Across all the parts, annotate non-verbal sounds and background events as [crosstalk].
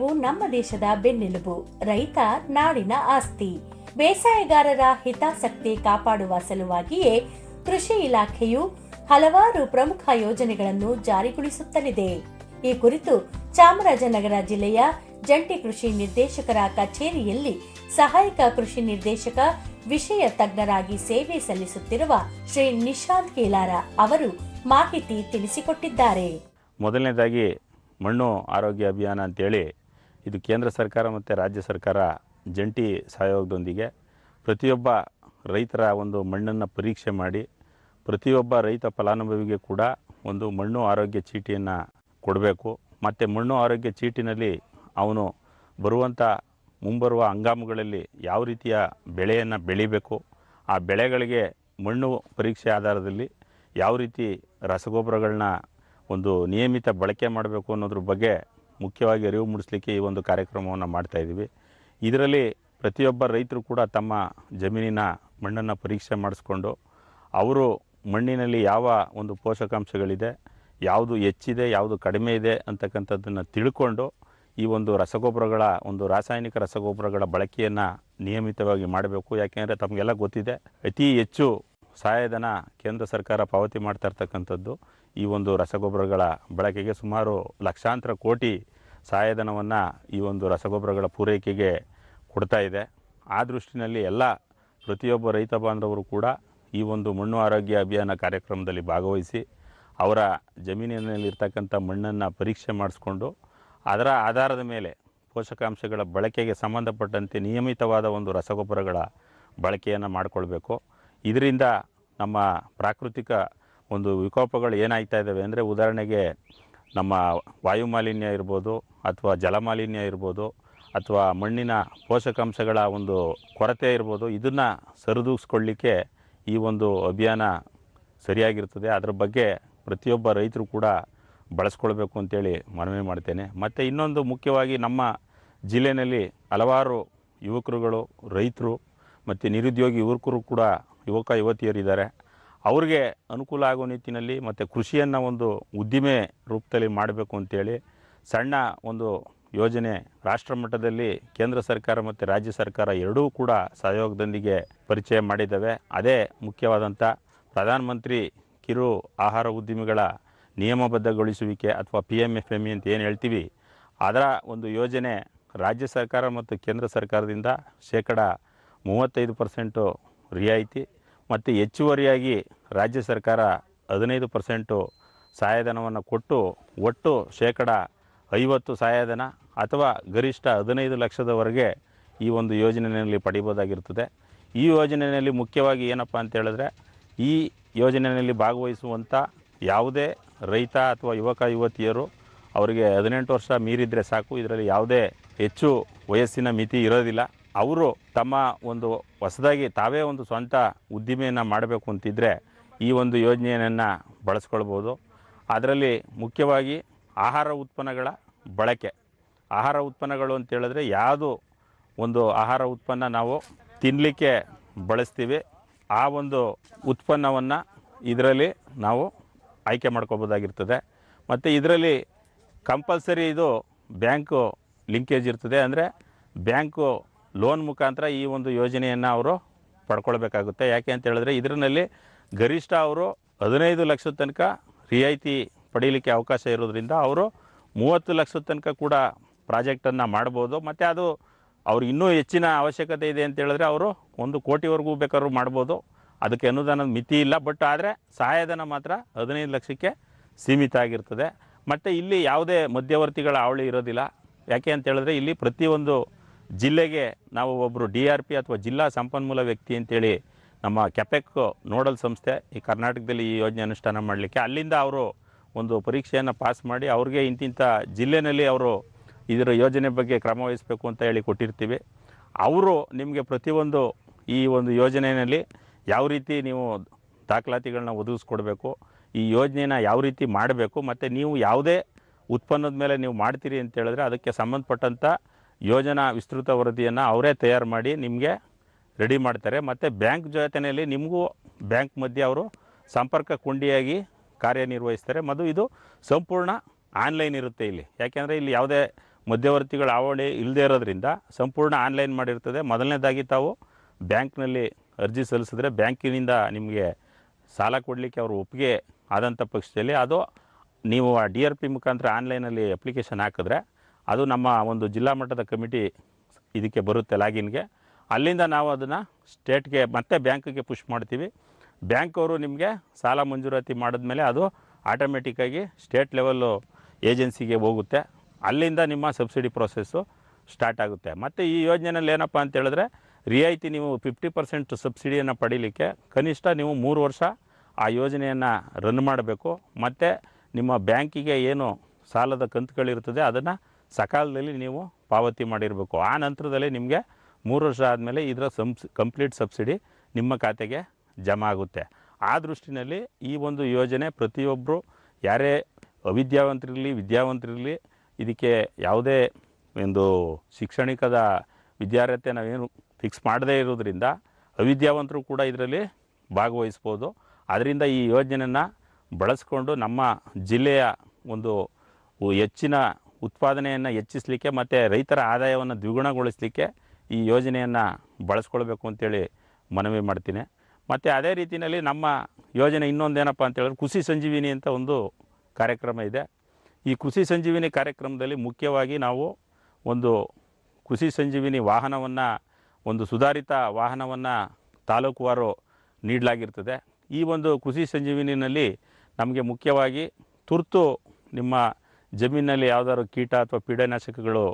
ಬೇಸಾಯವು ನಮ್ಮ ದೇಶದ ಬೆನ್ನೆಲುಬು, ರೈತ ನಾಡಿನ ಆಸ್ತಿ. ಬೇಸಾಯಗಾರರ ಹಿತಾಸಕ್ತಿ ಕಾಪಾಡುವ ಸಲುವಾಗಿಯೇ ಕೃಷಿ ಇಲಾಖೆಯು ಹಲವಾರು ಪ್ರಮುಖ ಯೋಜನೆಗಳನ್ನು ಜಾರಿಗೊಳಿಸುತ್ತಲಿದೆ. ಈ ಕುರಿತು ಚಾಮರಾಜನಗರ ಜಿಲ್ಲೆಯ ಜಂಟಿ ಕೃಷಿ ನಿರ್ದೇಶಕರ ಕಚೇರಿಯಲ್ಲಿ ಸಹಾಯಕ ಕೃಷಿ ನಿರ್ದೇಶಕ, ವಿಷಯ ತಜ್ಞರಾಗಿ ಸೇವೆ ಸಲ್ಲಿಸುತ್ತಿರುವ ಶ್ರೀ ನಿಶಾಂತ್ ಕೇಲಾರ ಅವರು ಮಾಹಿತಿ ತಿಳಿಸಿಕೊಟ್ಟಿದ್ದಾರೆ. ಮೊದಲನೇದಾಗಿ ಮಣ್ಣು ಆರೋಗ್ಯ ಅಭಿಯಾನ ಅಂತೇಳಿ ಇದು ಕೇಂದ್ರ ಸರ್ಕಾರ ಮತ್ತು ರಾಜ್ಯ ಸರ್ಕಾರ ಜಂಟಿ ಸಹಯೋಗದೊಂದಿಗೆ ಪ್ರತಿಯೊಬ್ಬ ರೈತರ ಒಂದು ಮಣ್ಣನ್ನು ಪರೀಕ್ಷೆ ಮಾಡಿ ಪ್ರತಿಯೊಬ್ಬ ರೈತ ಫಲಾನುಭವಿಗೆ ಕೂಡ ಒಂದು ಮಣ್ಣು ಆರೋಗ್ಯ ಚೀಟಿಯನ್ನು ಕೊಡಬೇಕು. ಮತ್ತು ಮಣ್ಣು ಆರೋಗ್ಯ ಚೀಟಿನಲ್ಲಿ ಅವನು ಬರುವಂಥ ಮುಂಬರುವ ಹಂಗಾಮುಗಳಲ್ಲಿ ಯಾವ ರೀತಿಯ ಬೆಳೆಯನ್ನು ಬೆಳಿಬೇಕು, ಆ ಬೆಳೆಗಳಿಗೆ ಮಣ್ಣು ಪರೀಕ್ಷೆ ಆಧಾರದಲ್ಲಿ ಯಾವ ರೀತಿ ರಸಗೊಬ್ಬರಗಳನ್ನ ಒಂದು ನಿಯಮಿತ ಬಳಕೆ ಮಾಡಬೇಕು ಅನ್ನೋದ್ರ ಬಗ್ಗೆ ಮುಖ್ಯವಾಗಿ ಅರಿವು ಮೂಡಿಸಲಿಕ್ಕೆ ಈ ಒಂದು ಕಾರ್ಯಕ್ರಮವನ್ನು ಮಾಡ್ತಾಯಿದ್ದೀವಿ ಇದರಲ್ಲಿ ಪ್ರತಿಯೊಬ್ಬ ರೈತರು ಕೂಡ ತಮ್ಮ ಜಮೀನಿನ ಮಣ್ಣನ್ನು ಪರೀಕ್ಷೆ ಮಾಡಿಸ್ಕೊಂಡು ಅವರು ಮಣ್ಣಿನಲ್ಲಿ ಯಾವ ಒಂದು ಪೋಷಕಾಂಶಗಳಿದೆ, ಯಾವುದು ಹೆಚ್ಚಿದೆ, ಯಾವುದು ಕಡಿಮೆ ಇದೆ ಅಂತಕ್ಕಂಥದ್ದನ್ನು ತಿಳ್ಕೊಂಡು ಈ ಒಂದು ರಸಗೊಬ್ಬರಗಳ ಒಂದು ರಾಸಾಯನಿಕ ರಸಗೊಬ್ಬರಗಳ ಬಳಕೆಯನ್ನು ನಿಯಮಿತವಾಗಿ ಮಾಡಬೇಕು. ಯಾಕೆಂದರೆ ತಮಗೆಲ್ಲ ಗೊತ್ತಿದೆ, ಅತಿ ಹೆಚ್ಚು ಸಹಾಯಧನ ಕೇಂದ್ರ ಸರ್ಕಾರ ಪಾವತಿ ಮಾಡ್ತಾ ಇರ್ತಕ್ಕಂಥದ್ದು. ಈ ಒಂದು ರಸಗೊಬ್ಬರಗಳ ಬಳಕೆಗೆ ಸುಮಾರು ಲಕ್ಷಾಂತರ ಕೋಟಿ ಸಹಾಯಧನವನ್ನು ಈ ಒಂದು ರಸಗೊಬ್ಬರಗಳ ಪೂರೈಕೆಗೆ ಕೊಡ್ತಾ ಇದೆ. ಆ ದೃಷ್ಟಿನಲ್ಲಿ ಎಲ್ಲ ಪ್ರತಿಯೊಬ್ಬ ರೈತ ಬಾಂಧವರು ಕೂಡ ಈ ಒಂದು ಮಣ್ಣು ಆರೋಗ್ಯ ಅಭಿಯಾನ ಕಾರ್ಯಕ್ರಮದಲ್ಲಿ ಭಾಗವಹಿಸಿ ಅವರ ಜಮೀನಿನಲ್ಲಿರ್ತಕ್ಕಂಥ ಮಣ್ಣನ್ನು ಪರೀಕ್ಷೆ ಮಾಡಿಸ್ಕೊಂಡು ಅದರ ಆಧಾರದ ಮೇಲೆ ಪೋಷಕಾಂಶಗಳ ಬಳಕೆಗೆ ಸಂಬಂಧಪಟ್ಟಂತೆ ನಿಯಮಿತವಾದ ಒಂದು ರಸಗೊಬ್ಬರಗಳ ಬಳಕೆಯನ್ನು ಮಾಡಿಕೊಳ್ಬೇಕು. ಇದರಿಂದ ನಮ್ಮ ಪ್ರಾಕೃತಿಕ ಒಂದು ವಿಕೋಪಗಳು ಏನಾಗ್ತಾ ಇದ್ದಾವೆ ಅಂದರೆ ಉದಾಹರಣೆಗೆ ನಮ್ಮ ವಾಯು ಮಾಲಿನ್ಯ ಇರ್ಬೋದು ಅಥವಾ ಜಲಮಾಲಿನ್ಯ ಇರ್ಬೋದು ಅಥವಾ ಮಣ್ಣಿನ ಪೋಷಕಾಂಶಗಳ ಒಂದು ಕೊರತೆ ಇರ್ಬೋದು, ಇದನ್ನು ಸರಿದೂಗಿಸ್ಕೊಳ್ಳಿಕ್ಕೆ ಈ ಒಂದು ಅಭಿಯಾನ ಸರಿಯಾಗಿರ್ತದೆ. ಅದರ ಬಗ್ಗೆ ಪ್ರತಿಯೊಬ್ಬ ರೈತರು ಕೂಡ ಬಳಸ್ಕೊಳ್ಬೇಕು ಅಂತೇಳಿ ಮನವಿ ಮಾಡ್ತೇನೆ. ಮತ್ತು ಇನ್ನೊಂದು ಮುಖ್ಯವಾಗಿ ನಮ್ಮ ಜಿಲ್ಲೆಯಲ್ಲಿ ಹಲವಾರು ಯುವಕರುಗಳು, ರೈತರು ಮತ್ತು ನಿರುದ್ಯೋಗಿ ಯುವಕರು ಕೂಡ, ಯುವಕ ಯುವತಿಯರಿದ್ದಾರೆ. ಅವ್ರಿಗೆ ಅನುಕೂಲ ಆಗೋ ನಿಟ್ಟಿನಲ್ಲಿ ಮತ್ತು ಕೃಷಿಯನ್ನು ಒಂದು ಉದ್ದಿಮೆ ರೂಪದಲ್ಲಿ ಮಾಡಬೇಕು ಅಂತೇಳಿ ಸಣ್ಣ ಒಂದು ಯೋಜನೆ ರಾಷ್ಟ್ರ ಮಟ್ಟದಲ್ಲಿ ಕೇಂದ್ರ ಸರ್ಕಾರ ಮತ್ತು ರಾಜ್ಯ ಸರ್ಕಾರ ಎರಡೂ ಕೂಡ ಸಹಯೋಗದೊಂದಿಗೆ ಪರಿಚಯ ಮಾಡಿದ್ದಾವೆ. ಅದೇ ಮುಖ್ಯವಾದಂಥ ಪ್ರಧಾನಮಂತ್ರಿ ಕಿರು ಆಹಾರ ಉದ್ಯಮಿಗಳ ನಿಯಮಬದ್ಧಗೊಳಿಸುವಿಕೆ ಅಥವಾ P M F M E ಅಂತ ಏನು ಹೇಳ್ತೀವಿ, ಅದರ ಒಂದು ಯೋಜನೆ ರಾಜ್ಯ ಸರ್ಕಾರ ಮತ್ತು ಕೇಂದ್ರ ಸರ್ಕಾರದಿಂದ ಶೇಕಡ ಮೂವತ್ತೈದು ಪರ್ಸೆಂಟು ರಿಯಾಯಿತಿ. ಮತ್ತು ಹೆಚ್ಚುವರಿಯಾಗಿ ರಾಜ್ಯ ಸರ್ಕಾರ ಹದಿನೈದು ಪರ್ಸೆಂಟು ಸಹಾಯಧನವನ್ನು ಕೊಟ್ಟು ಒಟ್ಟು ಶೇಕಡ ಐವತ್ತು ಸಹಾಯಧನ ಅಥವಾ ಗರಿಷ್ಠ ಹದಿನೈದು ಲಕ್ಷದವರೆಗೆ ಈ ಒಂದು ಯೋಜನೆಯಲ್ಲಿ ಪಡಿಬೋದಾಗಿರ್ತದೆ ಈ ಯೋಜನೆಯಲ್ಲಿ ಮುಖ್ಯವಾಗಿ ಏನಪ್ಪ ಅಂತ ಹೇಳಿದ್ರೆ, ಈ ಯೋಜನೆಯಲ್ಲಿ ಭಾಗವಹಿಸುವಂಥ ಯಾವುದೇ ರೈತ ಅಥವಾ ಯುವಕ, ಯುವತಿಯರು ಅವರಿಗೆ ಹದಿನೆಂಟು ವರ್ಷ ಮೀರಿದರೆ ಸಾಕು. ಇದರಲ್ಲಿ ಯಾವುದೇ ಹೆಚ್ಚು ವಯಸ್ಸಿನ ಮಿತಿ ಇರೋದಿಲ್ಲ. ಅವರು ತಮ್ಮ ಒಂದು ಹೊಸದಾಗಿ ತಾವೇ ಒಂದು ಸ್ವಂತ ಉದ್ದಿಮೆಯನ್ನು ಮಾಡಬೇಕು ಅಂತಿದ್ದರೆ ಈ ಒಂದು ಯೋಜನೆಯನ್ನು ಬಳಸ್ಕೊಳ್ಬೋದು. ಅದರಲ್ಲಿ ಮುಖ್ಯವಾಗಿ ಆಹಾರ ಉತ್ಪನ್ನಗಳ ಬಳಕೆ. ಆಹಾರ ಉತ್ಪನ್ನಗಳು ಅಂತ ಹೇಳಿದ್ರೆ ಯಾವುದು ಒಂದು ಆಹಾರ ಉತ್ಪನ್ನ ನಾವು ತಿನ್ನಲಿಕ್ಕೆ ಬಳಸ್ತೀವಿ, ಆ ಒಂದು ಉತ್ಪನ್ನವನ್ನು ಇದರಲ್ಲಿ ನಾವು ಆಯ್ಕೆ ಮಾಡ್ಕೋಬೋದಾಗಿರ್ತದೆ. ಮತ್ತು ಇದರಲ್ಲಿ ಕಂಪಲ್ಸರಿ ಇದು ಬ್ಯಾಂಕು ಲಿಂಕೇಜ್ ಇರ್ತದೆ. ಅಂದರೆ ಬ್ಯಾಂಕು ಲೋನ್ ಮುಖಾಂತರ ಈ ಒಂದು ಯೋಜನೆಯನ್ನು ಅವರು ಪಡ್ಕೊಳ್ಬೇಕಾಗುತ್ತೆ. ಯಾಕೆ ಅಂತ ಹೇಳಿದ್ರೆ ಇದರಲ್ಲಿ ಗರಿಷ್ಠ ಅವರು ಹದಿನೈದು ಲಕ್ಷದ ತನಕ ರಿಯಾಯಿತಿ ಪಡೀಲಿಕ್ಕೆ ಅವಕಾಶ ಇರೋದ್ರಿಂದ ಅವರು ಮೂವತ್ತು ಲಕ್ಷದ ತನಕ ಕೂಡ ಪ್ರಾಜೆಕ್ಟನ್ನು ಮಾಡ್ಬೋದು. ಮತ್ತು ಅದು ಅವ್ರಿಗೆ ಇನ್ನೂ ಹೆಚ್ಚಿನ ಅವಶ್ಯಕತೆ ಇದೆ ಅಂತ ಹೇಳಿದ್ರೆ ಅವರು ಒಂದು ಕೋಟಿವರೆಗೂ ಬೇಕಾದ್ರೂ ಮಾಡ್ಬೋದು. ಅದಕ್ಕೆ ಅನುದಾನದ ಮಿತಿ ಇಲ್ಲ. ಬಟ್ ಆದರೆ ಸಹಾಯಧನ ಮಾತ್ರ ಹದಿನೈದು ಲಕ್ಷಕ್ಕೆ ಸೀಮಿತ ಆಗಿರ್ತದೆ. ಮತ್ತು ಇಲ್ಲಿ ಯಾವುದೇ ಮಧ್ಯವರ್ತಿಗಳ ಅವಳಿ ಇರೋದಿಲ್ಲ. ಯಾಕೆ ಅಂತ ಹೇಳಿದ್ರೆ ಇಲ್ಲಿ ಪ್ರತಿಯೊಂದು ಜಿಲ್ಲೆಗೆ ನಾವು ಒಬ್ಬರು ಡಿ ಆರ್ ಪಿ ಅಥವಾ ಜಿಲ್ಲಾ ಸಂಪನ್ಮೂಲ ವ್ಯಕ್ತಿ ಅಂತೇಳಿ ನಮ್ಮ ಕೆಪೆಕ್ ನೋಡಲ್ ಸಂಸ್ಥೆ ಈ ಕರ್ನಾಟಕದಲ್ಲಿ ಈ ಯೋಜನೆ ಅನುಷ್ಠಾನ ಮಾಡಲಿಕ್ಕೆ ಅಲ್ಲಿಂದ ಅವರು ಒಂದು ಪರೀಕ್ಷೆಯನ್ನು ಪಾಸ್ ಮಾಡಿ ಅವ್ರಿಗೆ ಇಂತಿಂಥ ಜಿಲ್ಲೆನಲ್ಲಿ ಅವರು ಇದರ ಯೋಜನೆ ಬಗ್ಗೆ ಕ್ರಮ ವಹಿಸಬೇಕು ಅಂತ ಹೇಳಿ ಕೊಟ್ಟಿರ್ತೀವಿ. ಅವರು ನಿಮಗೆ ಪ್ರತಿಯೊಂದು ಈ ಒಂದು ಯೋಜನೆಯಲ್ಲಿ ಯಾವ ರೀತಿ ನೀವು ದಾಖಲಾತಿಗಳನ್ನ ಒದಗಿಸ್ಕೊಡ್ಬೇಕು, ಈ ಯೋಜನೆನ ಯಾವ ರೀತಿ ಮಾಡಬೇಕು, ಮತ್ತು ನೀವು ಯಾವುದೇ ಉತ್ಪನ್ನದ ಮೇಲೆ ನೀವು ಮಾಡ್ತೀರಿ ಅಂತ ಹೇಳಿದ್ರೆ ಅದಕ್ಕೆ ಸಂಬಂಧಪಟ್ಟಂಥ ಯೋಜನಾ ವಿಸ್ತೃತ ವರದಿಯನ್ನು ಅವರೇ ತಯಾರು ಮಾಡಿ ನಿಮಗೆ ರೆಡಿ ಮಾಡ್ತಾರೆ. ಮತ್ತು ಬ್ಯಾಂಕ್ ಜೊತೆಯಲ್ಲಿ ನಿಮಗೂ ಬ್ಯಾಂಕ್ ಮಧ್ಯೆ ಅವರು ಸಂಪರ್ಕ ಕೊಂಡಿಯಾಗಿ ಕಾರ್ಯನಿರ್ವಹಿಸ್ತಾರೆ. ಮತ್ತು ಇದು ಸಂಪೂರ್ಣ ಆನ್ಲೈನ್ ಇರುತ್ತೆ ಇಲ್ಲಿ. ಯಾಕೆಂದರೆ ಇಲ್ಲಿ ಯಾವುದೇ ಮಧ್ಯವರ್ತಿಗಳ ಆವಳಿ ಇಲ್ಲದೇ ಇರೋದ್ರಿಂದ ಸಂಪೂರ್ಣ ಆನ್ಲೈನ್ ಮಾಡಿರ್ತದೆ. ಮೊದಲನೇದಾಗಿ ತಾವು ಬ್ಯಾಂಕ್ನಲ್ಲಿ ಅರ್ಜಿ ಸಲ್ಲಿಸಿದ್ರೆ ಬ್ಯಾಂಕಿನಿಂದ ನಿಮಗೆ ಸಾಲ ಕೊಡಲಿಕ್ಕೆ ಅವರು ಒಪ್ಪಿಗೆ ಆದಂಥ ಪಕ್ಷದಲ್ಲಿ ಅದು ನೀವು ಆ ಡಿ ಆರ್ ಪಿ ಮುಖಾಂತರ ಆನ್ಲೈನಲ್ಲಿ ಅಪ್ಲಿಕೇಶನ್ ಹಾಕಿದ್ರೆ ಅದು ನಮ್ಮ ಒಂದು ಜಿಲ್ಲಾ ಮಟ್ಟದ ಕಮಿಟಿ ಇದಕ್ಕೆ ಬರುತ್ತೆ ಲಾಗಿನ್ಗೆ. ಅಲ್ಲಿಂದ ನಾವು ಅದನ್ನು ಸ್ಟೇಟ್ಗೆ ಮತ್ತೆ ಬ್ಯಾಂಕಿಗೆ ಪುಷ್ ಮಾಡ್ತೀವಿ. ಬ್ಯಾಂಕ್ ಅವರು ನಿಮಗೆ ಸಾಲ ಮಂಜೂರಾತಿ ಮಾಡಿದ್ಮೇಲೆ ಅದು ಆಟೋಮೆಟಿಕ್ಕಾಗಿ ಸ್ಟೇಟ್ ಲೆವೆಲ್ಲು ಏಜೆನ್ಸಿಗೆ ಹೋಗುತ್ತೆ. ಅಲ್ಲಿಂದ ನಿಮ್ಮ ಸಬ್ಸಿಡಿ ಪ್ರೋಸೆಸ್ಸು ಸ್ಟಾರ್ಟ್ ಆಗುತ್ತೆ. ಮತ್ತು ಈ ಯೋಜನೆಯಲ್ಲಿ ಏನಪ್ಪ ಅಂತ ಹೇಳಿದ್ರೆ ರಿಯಾಯಿತಿ ನೀವು ಫಿಫ್ಟಿ ಪರ್ಸೆಂಟ್ ಸಬ್ಸಿಡಿಯನ್ನು ಪಡೀಲಿಕ್ಕೆ ಕನಿಷ್ಠ ನೀವು ಮೂರು ವರ್ಷ ಆ ಯೋಜನೆಯನ್ನು ರನ್ ಮಾಡಬೇಕು. ಮತ್ತು ನಿಮ್ಮ ಬ್ಯಾಂಕಿಗೆ ಏನು ಸಾಲದ ಕಂತುಗಳಿರ್ತದೆ ಅದನ್ನು ಸಕಾಲದಲ್ಲಿ ನೀವು ಪಾವತಿ ಮಾಡಿರಬೇಕು. ಆ ನಂತರದಲ್ಲಿ ನಿಮಗೆ ಮೂರು ವರ್ಷ ಆದಮೇಲೆ ಇದರ ಸಂಸ್ ಕಂಪ್ಲೀಟ್ ಸಬ್ಸಿಡಿ ನಿಮ್ಮ ಖಾತೆಗೆ ಜಮಾ ಆಗುತ್ತೆ. ಆ ದೃಷ್ಟಿನಲ್ಲಿ ಈ ಒಂದು ಯೋಜನೆ ಪ್ರತಿಯೊಬ್ಬರು ಯಾರೇ ಅವಿದ್ಯಾವಂತರಿರಲಿ, ವಿದ್ಯಾವಂತರಿರಲಿ, ಇದಕ್ಕೆ ಯಾವುದೇ ಒಂದು ಶಿಕ್ಷಣಿಕದ ವಿದ್ಯಾರ್ಹತೆ ನಾವೇನು ಫಿಕ್ಸ್ ಮಾಡದೇ ಇರೋದ್ರಿಂದ ಅವಿದ್ಯಾವಂತರು ಕೂಡ ಇದರಲ್ಲಿ ಭಾಗವಹಿಸ್ಬೋದು. ಅದರಿಂದ ಈ ಯೋಜನೆಯನ್ನು ಬಳಸ್ಕೊಂಡು ನಮ್ಮ ಜಿಲ್ಲೆಯ ಒಂದು ಹೆಚ್ಚಿನ ಉತ್ಪಾದನೆಯನ್ನು ಹೆಚ್ಚಿಸಲಿಕ್ಕೆ ಮತ್ತು ರೈತರ ಆದಾಯವನ್ನು ದ್ವಿಗುಣಗೊಳಿಸಲಿಕ್ಕೆ ಈ ಯೋಜನೆಯನ್ನು ಬಳಸ್ಕೊಳ್ಬೇಕು ಅಂತೇಳಿ ಮನವಿ ಮಾಡ್ತೀನಿ. ಮತ್ತು ಅದೇ ರೀತಿಯಲ್ಲಿ ನಮ್ಮ ಯೋಜನೆ ಇನ್ನೊಂದೇನಪ್ಪ ಅಂತೇಳಿದ್ರೆ ಕೃಷಿ ಸಂಜೀವಿನಿ ಅಂತ ಒಂದು ಕಾರ್ಯಕ್ರಮ ಇದೆ. ಈ ಕೃಷಿ ಸಂಜೀವಿನಿ ಕಾರ್ಯಕ್ರಮದಲ್ಲಿ ಮುಖ್ಯವಾಗಿ ನಾವು ಒಂದು ಕೃಷಿ ಸಂಜೀವಿನಿ ವಾಹನವನ್ನು, ಒಂದು ಸುಧಾರಿತ ವಾಹನವನ್ನು ತಾಲೂಕುವಾರು ನೀಡಲಾಗಿರ್ತದೆ. ಈ ಒಂದು ಕೃಷಿ ಸಂಜೀವಿನಿನಲ್ಲಿ ನಮಗೆ ಮುಖ್ಯವಾಗಿ ತುರ್ತು ನಿಮ್ಮ ಜಮೀನಲ್ಲಿ ಯಾವುದಾದ್ರು ಕೀಟ ಅಥವಾ ಪೀಡನಾಶಕಗಳು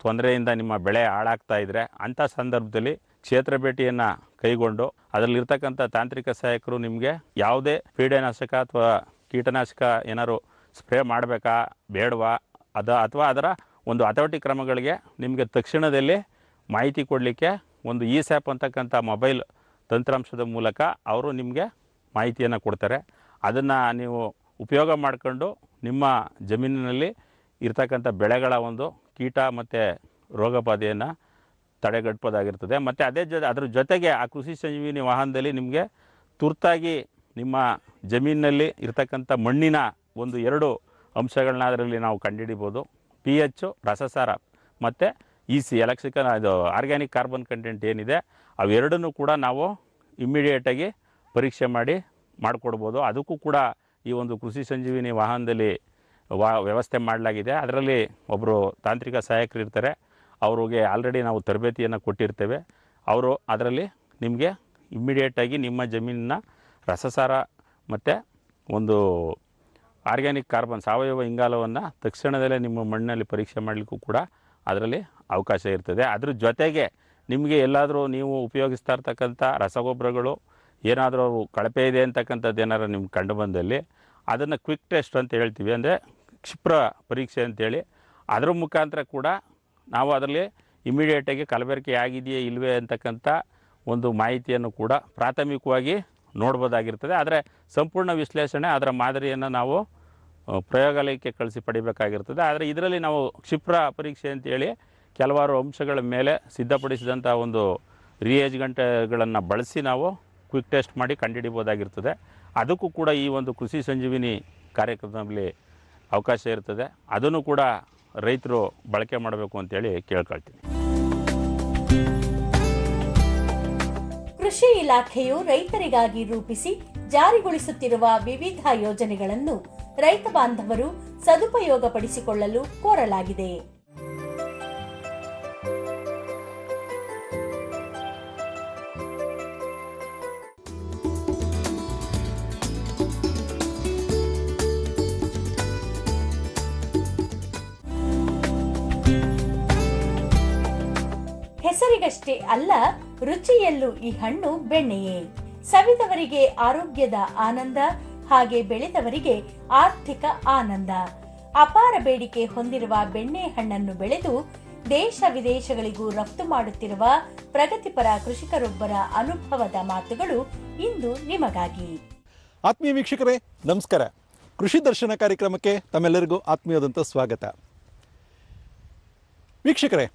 ತೊಂದರೆಯಿಂದ ನಿಮ್ಮ ಬೆಳೆ ಹಾಳಾಗ್ತಾ ಇದ್ದರೆ ಅಂಥ ಸಂದರ್ಭದಲ್ಲಿ ಕ್ಷೇತ್ರ ಭೇಟಿಯನ್ನು ಕೈಗೊಂಡು ಅದರಲ್ಲಿರ್ತಕ್ಕಂಥ ತಾಂತ್ರಿಕ ಸಹಾಯಕರು ನಿಮಗೆ ಯಾವುದೇ ಪೀಡನಾಶಕ ಅಥವಾ ಕೀಟನಾಶಕ ಏನಾದ್ರು ಸ್ಪ್ರೇ ಮಾಡಬೇಕಾ, ಬೇಡವಾ, ಅದ ಅಥವಾ ಅದರ ಒಂದು ಹತೋಟಿ ಕ್ರಮಗಳಿಗೆ ನಿಮಗೆ ತಕ್ಷಣದಲ್ಲಿ ಮಾಹಿತಿ ಕೊಡಲಿಕ್ಕೆ ಒಂದು ಇ ಸ್ಯಾಪ್ ಅಂತಕ್ಕಂಥ ಮೊಬೈಲ್ ತಂತ್ರಾಂಶದ ಮೂಲಕ ಅವರು ನಿಮಗೆ ಮಾಹಿತಿಯನ್ನು ಕೊಡ್ತಾರೆ. ಅದನ್ನು ನೀವು ಉಪಯೋಗ ಮಾಡಿಕೊಂಡು ನಿಮ್ಮ ಜಮೀನಿನಲ್ಲಿ ಇರ್ತಕ್ಕಂಥ ಬೆಳೆಗಳ ಒಂದು ಕೀಟ ಮತ್ತು ರೋಗಬಾಧೆಯನ್ನು ತಡೆಗಟ್ಟಬೋದಾಗಿರ್ತದೆ ಮತ್ತು ಅದೇ ಜೊತೆ ಅದ್ರ ಜೊತೆಗೆ ಆ ಕೃಷಿ ಸಂಜೀವಿನಿ ವಾಹನದಲ್ಲಿ ನಿಮಗೆ ತುರ್ತಾಗಿ ನಿಮ್ಮ ಜಮೀನಿನಲ್ಲಿ ಇರ್ತಕ್ಕಂಥ ಮಣ್ಣಿನ ಒಂದು ಎರಡು ಅಂಶಗಳನ್ನ ಅದರಲ್ಲಿ ನಾವು ಕಂಡುಹಿಡಿಬೋದು ಪಿ ಎಚ್ಚು ರಸಸಾರ ಮತ್ತು ಇ ಸಿ ಎಲೆಕ್ಟ್ರಿಕಲ್ ಇದು ಆರ್ಗ್ಯಾನಿಕ್ ಕಾರ್ಬನ್ ಕಂಟೆಂಟ್ ಏನಿದೆ, ಅವೆರಡನ್ನೂ ಕೂಡ ನಾವು ಇಮ್ಮಿಡಿಯೇಟಾಗಿ ಪರೀಕ್ಷೆ ಮಾಡಿ ಮಾಡಿಕೊಡ್ಬೋದು. ಅದಕ್ಕೂ ಕೂಡ ಈ ಒಂದು ಕೃಷಿ ಸಂಜೀವಿನಿ ವಾಹನದಲ್ಲಿ ವಾ ವ್ಯವಸ್ಥೆ ಮಾಡಲಾಗಿದೆ. ಅದರಲ್ಲಿ ಒಬ್ಬರು ತಾಂತ್ರಿಕ ಸಹಾಯಕರು ಇರ್ತಾರೆ. ಅವ್ರಿಗೆ ಆಲ್ರೆಡಿ ನಾವು ತರಬೇತಿಯನ್ನು ಕೊಟ್ಟಿರ್ತೇವೆ. ಅವರು ಅದರಲ್ಲಿ ನಿಮಗೆ ಇಮ್ಮಿಡಿಯೇಟಾಗಿ ನಿಮ್ಮ ಜಮೀನಿನ ರಸಸಾರ ಮತ್ತು ಒಂದು ಆರ್ಗ್ಯಾನಿಕ್ ಕಾರ್ಬನ್ ಸಾವಯವ ಇಂಗಾಲವನ್ನು ತಕ್ಷಣದಲ್ಲೇ ನಿಮ್ಮ ಮಣ್ಣಲ್ಲಿ ಪರೀಕ್ಷೆ ಮಾಡಲಿಕ್ಕೂ ಕೂಡ ಅದರಲ್ಲಿ ಅವಕಾಶ ಇರ್ತದೆ. ಅದ್ರ ಜೊತೆಗೆ ನಿಮಗೆ ಎಲ್ಲಾದರೂ ನೀವು ಉಪಯೋಗಿಸ್ತಾ ಇರ್ತಕ್ಕಂಥ ರಸಗೊಬ್ಬರಗಳು ಏನಾದರೂ ಕಳಪೆ ಇದೆ ಅಂತಕ್ಕಂಥದ್ದು ಏನಾರು ನಿಮ್ಗೆ ಕಂಡು ಬಂದಲ್ಲಿ ಅದನ್ನು ಕ್ವಿಕ್ ಟೆಸ್ಟ್ ಅಂತ ಹೇಳ್ತೀವಿ. ಅಂದರೆ ಕ್ಷಿಪ್ರ ಪರೀಕ್ಷೆ ಅಂತೇಳಿ. ಅದರ ಮುಖಾಂತರ ಕೂಡ ನಾವು ಅದರಲ್ಲಿ ಇಮಿಡಿಯೇಟಾಗಿ ಕಲಬೆರಕೆ ಆಗಿದೆಯೇ ಇಲ್ಲವೇ ಅಂತಕ್ಕಂಥ ಒಂದು ಮಾಹಿತಿಯನ್ನು ಕೂಡ ಪ್ರಾಥಮಿಕವಾಗಿ ನೋಡ್ಬೋದಾಗಿರ್ತದೆ. ಆದರೆ ಸಂಪೂರ್ಣ ವಿಶ್ಲೇಷಣೆ ಅದರ ಮಾದರಿಯನ್ನು ನಾವು ಪ್ರಯೋಗಾಲಯಕ್ಕೆ ಕಳಿಸಿ ಪಡಿಬೇಕಾಗಿರ್ತದೆ. ಆದರೆ ಇದರಲ್ಲಿ ನಾವು ಕ್ಷಿಪ್ರ ಪರೀಕ್ಷೆ ಅಂತೇಳಿ ಕೆಲವಾರು ಅಂಶಗಳ ಮೇಲೆ ಸಿದ್ಧಪಡಿಸಿದಂಥ ಒಂದು ರಿಯೇಜ್ ಗಂಟೆಗಳನ್ನು ಬಳಸಿ ನಾವು ಕ್ವಿಕ್ ಟೆಸ್ಟ್ ಮಾಡಿ ಕಂಡುಹಿಡಿಬೋದಾಗಿರ್ತದೆ. ಅದಕ್ಕೂ ಕೂಡ ಈ ಒಂದು ಕೃಷಿ ಸಂಜೀವಿನಿ ಕಾರ್ಯಕ್ರಮದಲ್ಲಿ ಅವಕಾಶ ಇರ್ತದೆ. ಅದನ್ನು ಕೂಡ ರೈತರು ಬಳಕೆ ಮಾಡಬೇಕು ಅಂತೇಳಿ ಕೇಳ್ಕೊಳ್ತೀನಿ. ಕೃಷಿ ಇಲಾಖೆಯು ರೈತರಿಗಾಗಿ ರೂಪಿಸಿ ಜಾರಿಗೊಳಿಸುತ್ತಿರುವ ವಿವಿಧ ಯೋಜನೆಗಳನ್ನು ರೈತ ಬಾಂಧವರು ಸದುಪಯೋಗಪಡಿಸಿಕೊಳ್ಳಲು ಕೋರಲಾಗಿದೆ. ಹೆಸರಿಗಷ್ಟೇ ಅಲ್ಲ, ರುಚಿಯಲ್ಲೂ ಈ ಹಣ್ಣು ಬೆಣ್ಣೆಯೇ. ಸವಿದವರಿಗೆ ಆರೋಗ್ಯದ ಆನಂದ, ಹಾಗೆ ಬೆಳೆದವರಿಗೆ ಆರ್ಥಿಕ ಆನಂದ. ಅಪಾರ ಬೇಡಿಕೆ ಹೊಂದಿರುವ ಬೆಣ್ಣೆ ಹಣ್ಣನ್ನು ಬೆಳೆದು ದೇಶ ವಿದೇಶಗಳಿಗೂ ರಫ್ತು ಮಾಡುತ್ತಿರುವ ಪ್ರಗತಿಪರ ಕೃಷಿಕರೊಬ್ಬರ ಅನುಭವದ ಮಾತುಗಳು ಇಂದು ನಿಮಗಾಗಿ. ಆತ್ಮೀಯ ವೀಕ್ಷಕರೇ, ನಮಸ್ಕಾರ. ಕೃಷಿ ದರ್ಶನ ಕಾರ್ಯಕ್ರಮಕ್ಕೆ ತಮ್ಮೆಲ್ಲರಿಗೂ ಆತ್ಮೀಯದಂತ ಸ್ವಾಗತ. ವೀಕ್ಷಕರೇ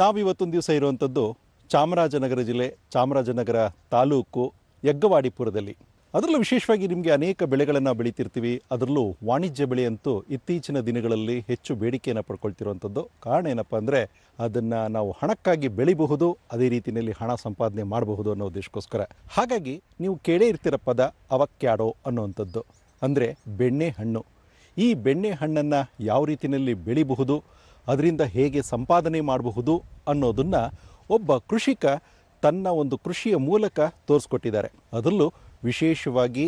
ನಾವು ಇವತ್ತೊಂದು ದಿವಸ ಇರುವಂಥದ್ದು ಚಾಮರಾಜನಗರ ಜಿಲ್ಲೆ, ಚಾಮರಾಜನಗರ ತಾಲೂಕು ಯಗ್ಗವಾಡಿಪುರದಲ್ಲಿ. ಅದರಲ್ಲೂ ವಿಶೇಷವಾಗಿ ನಿಮಗೆ ಅನೇಕ ಬೆಳೆಗಳನ್ನು ಬೆಳೀತಿರ್ತೀವಿ. ಅದರಲ್ಲೂ ವಾಣಿಜ್ಯ ಬೆಳೆ ಅಂತೂ ಇತ್ತೀಚಿನ ದಿನಗಳಲ್ಲಿ ಹೆಚ್ಚು ಬೇಡಿಕೆಯನ್ನು ಪಡ್ಕೊಳ್ತಿರುವಂಥದ್ದು. ಕಾರಣ ಏನಪ್ಪ ಅಂದರೆ, ಅದನ್ನು ನಾವು ಹಣಕ್ಕಾಗಿ ಬೆಳಿಬಹುದು, ಅದೇ ರೀತಿಯಲ್ಲಿ ಹಣ ಸಂಪಾದನೆ ಮಾಡಬಹುದು ಅನ್ನೋ ಉದ್ದೇಶಕ್ಕೋಸ್ಕರ. ಹಾಗಾಗಿ ನೀವು ಕೇಳೇ ಇರ್ತಿರ ಪದ ಅವಕ್ಯಾಡೋ ಅನ್ನುವಂಥದ್ದು. ಅಂದರೆ ಬೆಣ್ಣೆ ಹಣ್ಣು. ಈ ಬೆಣ್ಣೆ ಹಣ್ಣನ್ನು ಯಾವ ರೀತಿಯಲ್ಲಿ ಬೆಳಿಬಹುದು ಅದರಿಂದ ಹೇಗೆ ಸಂಪಾದನೆ ಮಾಡಬಹುದು ಅನ್ನೋದನ್ನು ಒಬ್ಬ ಕೃಷಿಕ ತನ್ನ ಒಂದು ಕೃಷಿಯ ಮೂಲಕ ತೋರಿಸ್ಕೊಟ್ಟಿದ್ದಾರೆ. ಅದರಲ್ಲೂ ವಿಶೇಷವಾಗಿ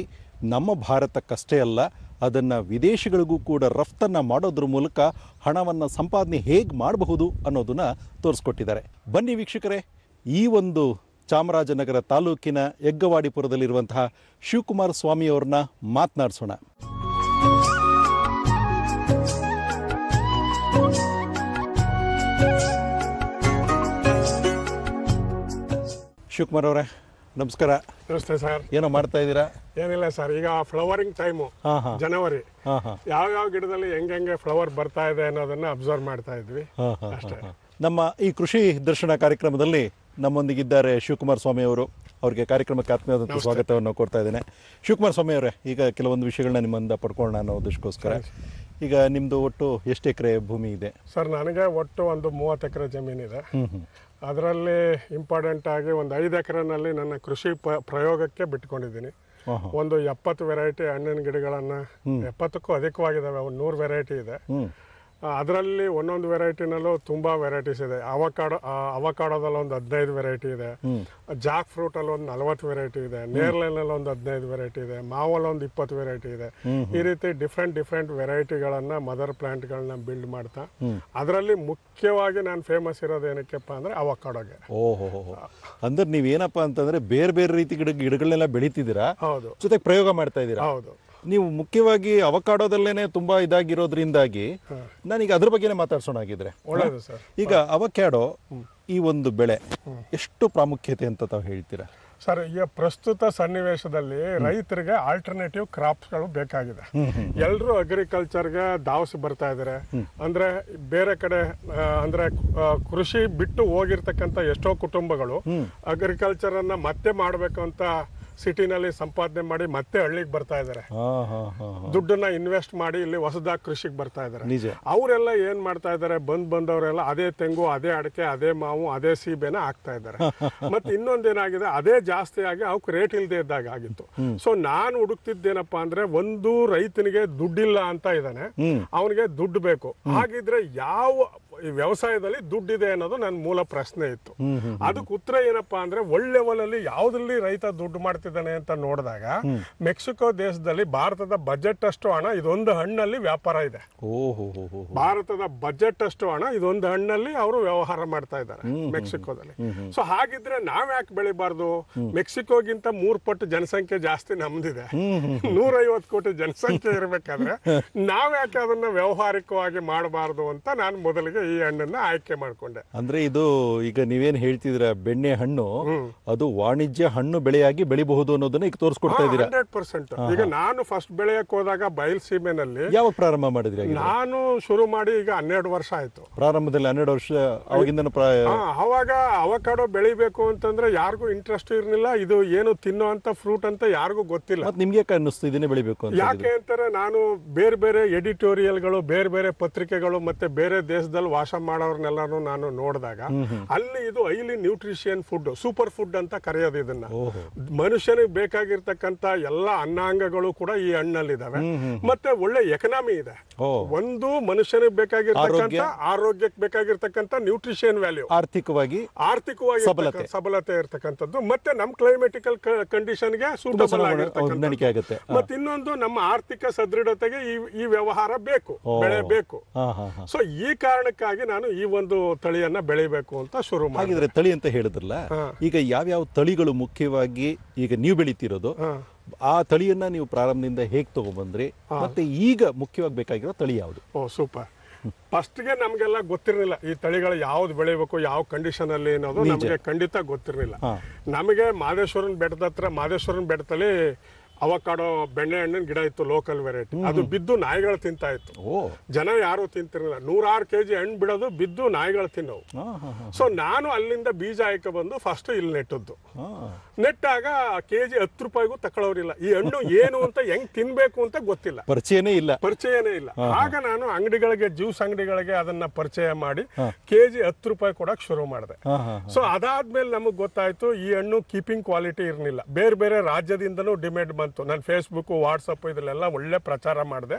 ನಮ್ಮ ಭಾರತಕ್ಕಷ್ಟೇ ಅಲ್ಲ, ಅದನ್ನು ವಿದೇಶಗಳಿಗೂ ಕೂಡ ರಫ್ತನ್ನು ಮಾಡೋದ್ರ ಮೂಲಕ ಹಣವನ್ನು ಸಂಪಾದನೆ ಹೇಗೆ ಮಾಡಬಹುದು ಅನ್ನೋದನ್ನು ತೋರಿಸ್ಕೊಟ್ಟಿದ್ದಾರೆ. ಬನ್ನಿ ವೀಕ್ಷಕರೇ, ಈ ಒಂದು ಚಾಮರಾಜನಗರ ತಾಲೂಕಿನ ಯಗ್ಗವಾಡಿಪುರದಲ್ಲಿರುವಂತಹ ಶಿವಕುಮಾರ ಸ್ವಾಮಿಯವ್ರನ್ನ ಮಾತನಾಡಿಸೋಣ. ಶಿವಕುಮಾರ್ ಅವರೇ ನಮಸ್ಕಾರ. ನಮಸ್ತೆ ಸರ್. ಏನೋ ಮಾಡ್ತಾ ಇದ್ದೀರಾ? ಏನಿಲ್ಲ ಸರ್ ಈಗ ಫ್ಲವರಿಂಗ್ ಟೈಮು ಹಾಂ ಹಾಂ. ಜನವರಿ. ಹಾಂ ಹಾಂ. ಯಾವ ಯಾವ ಗಿಡದಲ್ಲಿ ಹೆಂಗೆ ಹೆಂಗೆ ಫ್ಲವರ್ ಬರ್ತಾ ಇದೆ ಅನ್ನೋದನ್ನ ಅಬ್ಸರ್ವ್ ಮಾಡ್ತಾ ಇದ್ವಿ. ಹಾಂ ಹಾಂ ಅಷ್ಟೇ. ನಮ್ಮ ಈ ಕೃಷಿ ದರ್ಶನ ಕಾರ್ಯಕ್ರಮದಲ್ಲಿ ನಮ್ಮೊಂದಿಗಿದ್ದಾರೆ ಶಿವಕುಮಾರ್ ಸ್ವಾಮಿ ಅವರು. ಅವರಿಗೆ ಕಾರ್ಯಕ್ರಮಕ್ಕೆ ಆತ್ಮೀಯವಾದಂಥ ಸ್ವಾಗತವನ್ನು ಕೊಡ್ತಾ ಇದ್ದೇನೆ. ಶಿವಕುಮಾರ್ ಸ್ವಾಮಿ ಅವರೇ ಈಗ ಕೆಲವೊಂದು ವಿಷಯಗಳನ್ನ ನಿಮ್ಮಿಂದ ಪಡ್ಕೊಳ್ಳೋಣ ಅನ್ನೋ ಉದ್ದೇಶಕ್ಕೋಸ್ಕರ. ಈಗ ನಿಮ್ಮದು ಒಟ್ಟು ಎಷ್ಟು ಎಕರೆ ಭೂಮಿ ಇದೆ? ಸರ್ ನನಗೆ ಒಟ್ಟು ಒಂದು ಮೂವತ್ತು ಎಕರೆ ಜಮೀನಿದೆ ಅದರಲ್ಲಿ ಇಂಪಾರ್ಟೆಂಟ್ ಆಗಿ ಒಂದು ಐದು ಎಕರೆನಲ್ಲಿ ನನ್ನ ಕೃಷಿ ಪ ಪ್ರಯೋಗಕ್ಕೆ ಬಿಟ್ಕೊಂಡಿದ್ದೀನಿ. ಒಂದು ಎಪ್ಪತ್ತು ವೆರೈಟಿ ಹಣ್ಣಿನ ಗಿಡಗಳನ್ನು ಎಪ್ಪತ್ತಕ್ಕೂ ಅಧಿಕವಾಗಿದ್ದಾವೆ ಒಂದು ನೂರು ವೆರೈಟಿ ಇದೆ. ಅದರಲ್ಲಿ ಒಂದೊಂದು ವೆರೈಟಿನಲ್ಲೂ ತುಂಬಾ ವೆರೈಟೀಸ್ ಇದೆ. ಅವಕಾಡೋ ಅವಕಾಡೋದಲ್ಲಿ ಒಂದು ಹದಿನೈದು ವೆರೈಟಿ ಇದೆ. ಜಾಕ್ ಫ್ರೂಟಲ್ಲಿ ಒಂದು ನಲವತ್ತು ವೆರೈಟಿ ಇದೆ. ನೇರ್ಲೆನಲ್ಲಿ ಒಂದು ಹದಿನೈದು ವೆರೈಟಿ ಇದೆ. ಮಾವಲ್ಲಿ ಒಂದು ಇಪ್ಪತ್ತು ವೆರೈಟಿ ಇದೆ. ಈ ರೀತಿ ಡಿಫ್ರೆಂಟ್ ಡಿಫ್ರೆಂಟ್ ವೆರೈಟಿಗಳನ್ನ ಮದರ್ ಪ್ಲಾಂಟ್ಗಳನ್ನ ಬಿಲ್ಡ್ ಮಾಡ್ತಾ ಅದರಲ್ಲಿ ಮುಖ್ಯವಾಗಿ ನಾನು ಫೇಮಸ್ ಇರೋದು ಏನಕ್ಕೆಪ್ಪ ಅಂದ್ರೆ ಅವಕಾಡೋಗೆ. ಅಂದ್ರೆ ನೀವೇನಪ್ಪ ಅಂತಂದ್ರೆ ಬೇರೆ ಬೇರೆ ರೀತಿ ಗಿಡ ಗಿಡಗಳನ್ನೆಲ್ಲ ಬೆಳೀತಿದ್ದೀರಾ? ಹೌದು. ಜೊತೆಗೆ ಪ್ರಯೋಗ ಮಾಡ್ತಾ ಇದ್ದೀರಾ? ಹೌದು. ನೀವು ಮುಖ್ಯವಾಗಿ ಅವಕಾಡೋದಲ್ಲೇನೆ ತುಂಬಾ ಇದಾಗಿರೋದ್ರಿಂದಾಗಿ ನಾನೀಗ ಅದ್ರ ಬಗ್ಗೆನೇ ಮಾತಾಡ್ಸೋಣ ಆಗಿದ್ರೆ ಒಳ್ಳೇದು ಸರ್. ಈಗ ಅವಕ್ಯಾಡೋ ಈ ಒಂದು ಬೆಳೆ ಎಷ್ಟು ಪ್ರಾಮುಖ್ಯತೆ ಅಂತ ತಾವು ಹೇಳ್ತೀರಾ? ಸರ್ ಈಗ ಪ್ರಸ್ತುತ ಸನ್ನಿವೇಶದಲ್ಲಿ ರೈತರಿಗೆ ಆಲ್ಟರ್ನೇಟಿವ್ ಕ್ರಾಪ್ಸ್ಗಳು ಬೇಕಾಗಿದೆ. ಎಲ್ಲರೂ ಅಗ್ರಿಕಲ್ಚರ್ಗೆ ಧಾವಸಿ ಬರ್ತಾ ಇದ್ದಾರೆ ಅಂದ್ರೆ ಬೇರೆ ಕಡೆ ಅಂದ್ರೆ ಕೃಷಿ ಬಿಟ್ಟು ಹೋಗಿರ್ತಕ್ಕಂಥ ಎಷ್ಟೋ ಕುಟುಂಬಗಳು ಅಗ್ರಿಕಲ್ಚರ್ ಅನ್ನ ಮತ್ತೆ ಮಾಡಬೇಕು ಅಂತ ಸಿಟಿನಲ್ಲಿ ಸಂಪಾದನೆ ಮಾಡಿ ಮತ್ತೆ ಹಳ್ಳಿಗೆ ಬರ್ತಾ ಇದ್ದಾರೆ. ದುಡ್ಡನ್ನ ಇನ್ವೆಸ್ಟ್ ಮಾಡಿ ಇಲ್ಲಿ ಹೊಸದಾಗಿ ಕೃಷಿಗೆ ಬರ್ತಾ ಇದ್ದಾರೆ. ಅವರೆಲ್ಲ ಏನ್ ಮಾಡ್ತಾ ಇದ್ದಾರೆ? ಬಂದ್ ಬಂದವರೆಲ್ಲ ಅದೇ ತೆಂಗು ಅದೇ ಅಡಿಕೆ ಅದೇ ಮಾವು ಅದೇ ಸೀಬೆನ ಹಾಕ್ತಾ ಇದ್ದಾರೆ. [laughs] ಮತ್ತೆ ಇನ್ನೊಂದೇನಾಗಿದೆ ಅದೇ ಜಾಸ್ತಿ ಆಗಿ ಅವಕ್ಕೆ ರೇಟ್ ಇಲ್ಲದೆ ಇದ್ದಾಗ ಆಗಿತ್ತು. ಸೊ ನಾನು ಹುಡುಕ್ತಿದ್ದೇನಪ್ಪ ಅಂದ್ರೆ ಒಂದು ರೈತನಿಗೆ ದುಡ್ಡಿಲ್ಲ ಅಂತ ಇದ್ದಾನೆ. ಅವನಿಗೆ ದುಡ್ಡು ಬೇಕು. ಹಾಗಿದ್ರೆ ಯಾವ ಈ ವ್ಯವಸಾಯದಲ್ಲಿ ದುಡ್ಡಿದೆ ಅನ್ನೋದು ನನ್ನ ಮೂಲ ಪ್ರಶ್ನೆ ಇತ್ತು. ಅದಕ್ಕೆ ಉತ್ತರ ಏನಪ್ಪಾ ಅಂದ್ರೆ ಒಳ್ಳೆ ಲೆವೆಲಲ್ಲಿ ಯಾವ್ದ್ರಲ್ಲಿ ರೈತ ದುಡ್ಡು ಮಾಡ್ತಿದ್ದಾನೆ ಅಂತ ನೋಡಿದಾಗ ಮೆಕ್ಸಿಕೋ ದೇಶದಲ್ಲಿ ಭಾರತದ ಬಜೆಟ್ ಅಷ್ಟು ಹಣ ಇದೊಂದು ಹಣ್ಣಲ್ಲಿ ವ್ಯಾಪಾರ ಇದೆ. ಭಾರತದ ಬಜೆಟ್ ಅಷ್ಟು ಹಣ ಇದೊಂದು ಹಣ್ಣಲ್ಲಿ ಅವರು ವ್ಯವಹಾರ ಮಾಡ್ತಾ ಇದ್ದಾರೆ ಮೆಕ್ಸಿಕೋದಲ್ಲಿ. ಸೊ ಹಾಗಿದ್ರೆ ನಾವ್ ಯಾಕೆ ಬೆಳಿಬಾರ್ದು? ಮೆಕ್ಸಿಕೋಗಿಂತ ಮೂರ್ ಪಟ್ಟು ಜನಸಂಖ್ಯೆ ಜಾಸ್ತಿ ನಮ್ದಿದೆ. ನೂರೈವತ್ತು ಕೋಟಿ ಜನಸಂಖ್ಯೆ ಇರ್ಬೇಕಾದ್ರೆ ನಾವ್ ಯಾಕೆ ಅದನ್ನ ವ್ಯವಹಾರಿಕವಾಗಿ ಮಾಡಬಾರ್ದು ಅಂತ ನಾನು ಮೊದಲಿಗೆ ಈ ಹಣ್ಣನ್ನ ಆಯ್ಕೆ ಮಾಡ್ಕೊಂಡೆ. ಅಂದ್ರೆ ಇದು ಈಗ ನೀವೇನ್ ಹೇಳ್ತಿದ್ರ ಬೆಣ್ಣೆ ಹಣ್ಣು ಅದು ವಾಣಿಜ್ಯ ಹಣ್ಣು ಬೆಳೆಯಾಗಿ ಬೆಳಿಬಹುದು ಅನ್ನೋದನ್ನ ಈಗ ತೋರಿಸ್ಕೊಡ್ತಾ ಇದ್ದೀರಾ? Hundred percent. ಈಗ ನಾನು ಫಸ್ಟ್ ಬೆಳೆಯಕ್ಕೆ ಹೋದಾಗ ಬಯಲ್ಸೀಮೆನಲ್ಲಿ ಯಾವ ಪ್ರಾರಂಭ ಮಾಡಿದ್ರಿ ನಾನು ಶುರು ಮಾಡಿ ಈಗ ಹನ್ನೆರಡು ವರ್ಷ ಆಯ್ತು. ಪ್ರಾರಂಭದಲ್ಲಿ ಹನ್ನೆರಡು ವರ್ಷ ಅವಾಗಿಂದ ಪ್ರಾಯ ಅವಾಗ ಅವಕಾಡೋ ಬೆಳಿಬೇಕು ಅಂತಂದ್ರೆ ಯಾರಿಗೂ ಇಂಟ್ರೆಸ್ಟ್ ಇರಲಿಲ್ಲ ಇದು ಏನು ತಿನ್ನೋ ಅಂತ ಫ್ರೂಟ್ ಅಂತ ಯಾರಿಗೂ ಗೊತ್ತಿಲ್ಲ. ನಿಮ್ಗೆ ಅನ್ನಿಸ್ತು ಇದನ್ನೇ ಬೆಳಿಬೇಕು ಅಂತ ಯಾಕೆ ಅಂತಾರೆ ನಾನು ಬೇರೆ ಬೇರೆ ಎಡಿಟೋರಿಯಲ್ಗಳು ಬೇರೆ ಬೇರೆ ಪತ್ರಿಕೆಗಳು ಮತ್ತೆ ಬೇರೆ ದೇಶದಲ್ಲಿ ವಾಸ ಮಾಡೋರ್ನೆಲ್ಲಾನು ನಾನು ನೋಡಿದಾಗ ಅಲ್ಲಿ ಇದು ಐಲಿ ನ್ಯೂಟ್ರಿಷಿಯನ್ ಫುಡ್ ಸೂಪರ್ ಫುಡ್ ಅಂತ ಕರೆಯೋದು ಇದನ್ನ. ಮನುಷ್ಯನಿಗೆ ಬೇಕಾಗಿರ್ತಕ್ಕಂತ ಎಲ್ಲ ಅನ್ನಾಂಗಗಳು ಕೂಡ ಈ ಹಣ್ಣಲ್ಲಿದಾವೆ. ಮತ್ತೆ ಒಳ್ಳೆ ಎಕನಾಮಿ ಇದೆ. ಒಂದು ಮನುಷ್ಯನಿಗೆ ಬೇಕಾಗಿರ್ತಕ್ಕಂತ ಆರೋಗ್ಯಕ್ಕೆ ಬೇಕಾಗಿರ್ತಕ್ಕಂತ ನ್ಯೂಟ್ರಿಷನ್ ವ್ಯಾಲ್ಯೂ ಆರ್ಥಿಕವಾಗಿ ಆರ್ಥಿಕವಾಗಿ ಸಬಲತೆ. ಇರ್ತಕ್ಕ- ಸಬಲತೆ. ಇರ್ತಕ್ಕಂಥದ್ದು. ಮತ್ತೆ ನಮ್ಮ ಕ್ಲೈಮೆಟಿಕಲ್ ಕಂಡೀಷನ್ಗೆ ಸೂಟಬಲ್ ಆಗಿರ್ತಕ್ಕಂಥ. ಮತ್ತೆ ಇನ್ನೊಂದು ನಮ್ಮ ಆರ್ಥಿಕ ಸದೃಢತೆಗೆ ಈ ಈ ವ್ಯವಹಾರ ಬೇಕು ಬೆಳೆ ಬೇಕು. ಸೊ ಈ ಕಾರಣಕ್ಕೆ ಅದಕ್ಕಾಗಿ ನಾನು ಈ ಒಂದು ತಳಿಯನ್ನ ಬೆಳಿಬೇಕು ಅಂತ ಶುರು ಮಾಡಿದ್ರೆ ಹಾಗಿದ್ರೆ ತಳಿ ಅಂತ ಹೇಳಿದ್ರಲ್ಲ ಈಗ ಯಾವ್ಯಾವ ತಳಿಗಳು ಮುಖ್ಯವಾಗಿ ಈಗ ನೀವು ಬೆಳಿತಿರೋದು ಆ ತಳಿಯನ್ನ ನೀವು ಪ್ರಾರಂಭದಿಂದ ಹೇಗೆ ತಗೊಂಡ್ಬಂದ್ರಿ ಮತ್ತೆ ಈಗ ಮುಖ್ಯವಾಗಿ ಬೇಕಾಗಿರೋ ತಳಿ ಯಾವುದು? Oh super. ಫಸ್ಟ್ಗೆ ನಮಗೆಲ್ಲ ಗೊತ್ತಿರಲಿಲ್ಲ ಈ ತಳಿಗಳು ಯಾವ್ದು ಬೆಳಿಬೇಕು ಯಾವ ಕಂಡೀಷನ್ ಅಲ್ಲಿ ಅನ್ನೋದು ನಮಗೆ ಖಂಡಿತ ಗೊತ್ತಿರಲಿಲ್ಲ. ನಮಗೆ ಮಾದೇಶ್ವರನ್ ಬೆಟ್ಟದ ಹತ್ರ ಮಾದೇಶ್ವರನ್ ಬೆಟ್ಟದಲ್ಲಿ ಅವಕಾಡೋ ಬೆಣ್ಣೆ ಹಣ್ಣಿನ ಗಿಡ ಇತ್ತು ಲೋಕಲ್ ವೆರೈಟಿ ಅದು ಬಿದ್ದು ನಾಯಿಗಳು ತಿಂತಾ ಇತ್ತು. ಜನ ಯಾರು ತಿಂತಿರಲಿಲ್ಲ. ನೂರಾರು ಕೆ ಜಿ ಹಣ್ಣು ಬಿಡೋದು ಬಿದ್ದು ನಾಯಿಗಳು ತಿನ್ನೋವು. ಸೊ ನಾನು ಅಲ್ಲಿಂದ ಬೀಜ ಆಯ್ಕೆ ಬಂದು ಫಸ್ಟ್ ಇಲ್ಲಿ ನೆಟ್ಟದ್ದು. ನೆಟ್ಟಾಗ ಕೆ ಜಿ ಹತ್ತು ರೂಪಾಯಿಗೂ ತಕೊಳ್ಳೋರಿಲ್ಲ. ಈ ಹಣ್ಣು ಏನು ಅಂತ ಹೆಂಗ್ ತಿನ್ಬೇಕು ಅಂತ ಗೊತ್ತಿಲ್ಲ. ಪರಿಚಯನೇ ಇಲ್ಲ. ಪರಿಚಯನೇ ಇಲ್ಲ. ಆಗ ನಾನು ಅಂಗಡಿಗಳಿಗೆ ಜ್ಯೂಸ್ ಅಂಗಡಿಗಳಿಗೆ ಅದನ್ನ ಪರಿಚಯ ಮಾಡಿ ಕೆಜಿ ಹತ್ತು ರೂಪಾಯಿ ಕೊಡಕ್ ಶುರು ಮಾಡಿದೆ. ಸೊ ಅದಾದ್ಮೇಲೆ ನಮಗ್ ಗೊತ್ತಾಯ್ತು ಈ ಹಣ್ಣು ಕೀಪಿಂಗ್ ಕ್ವಾಲಿಟಿ ಇರಲಿಲ್ಲ. ಬೇರೆ ಬೇರೆ ರಾಜ್ಯದಿಂದನೂ ಡಿಮ್ಯಾಂಡ್ ಬಂತು. ನಾನು ಫೇಸ್ಬುಕ್ ವಾಟ್ಸಪ್ ಇದರಲ್ಲೆಲ್ಲ ಒಳ್ಳೆ ಪ್ರಚಾರ ಮಾಡಿದೆ.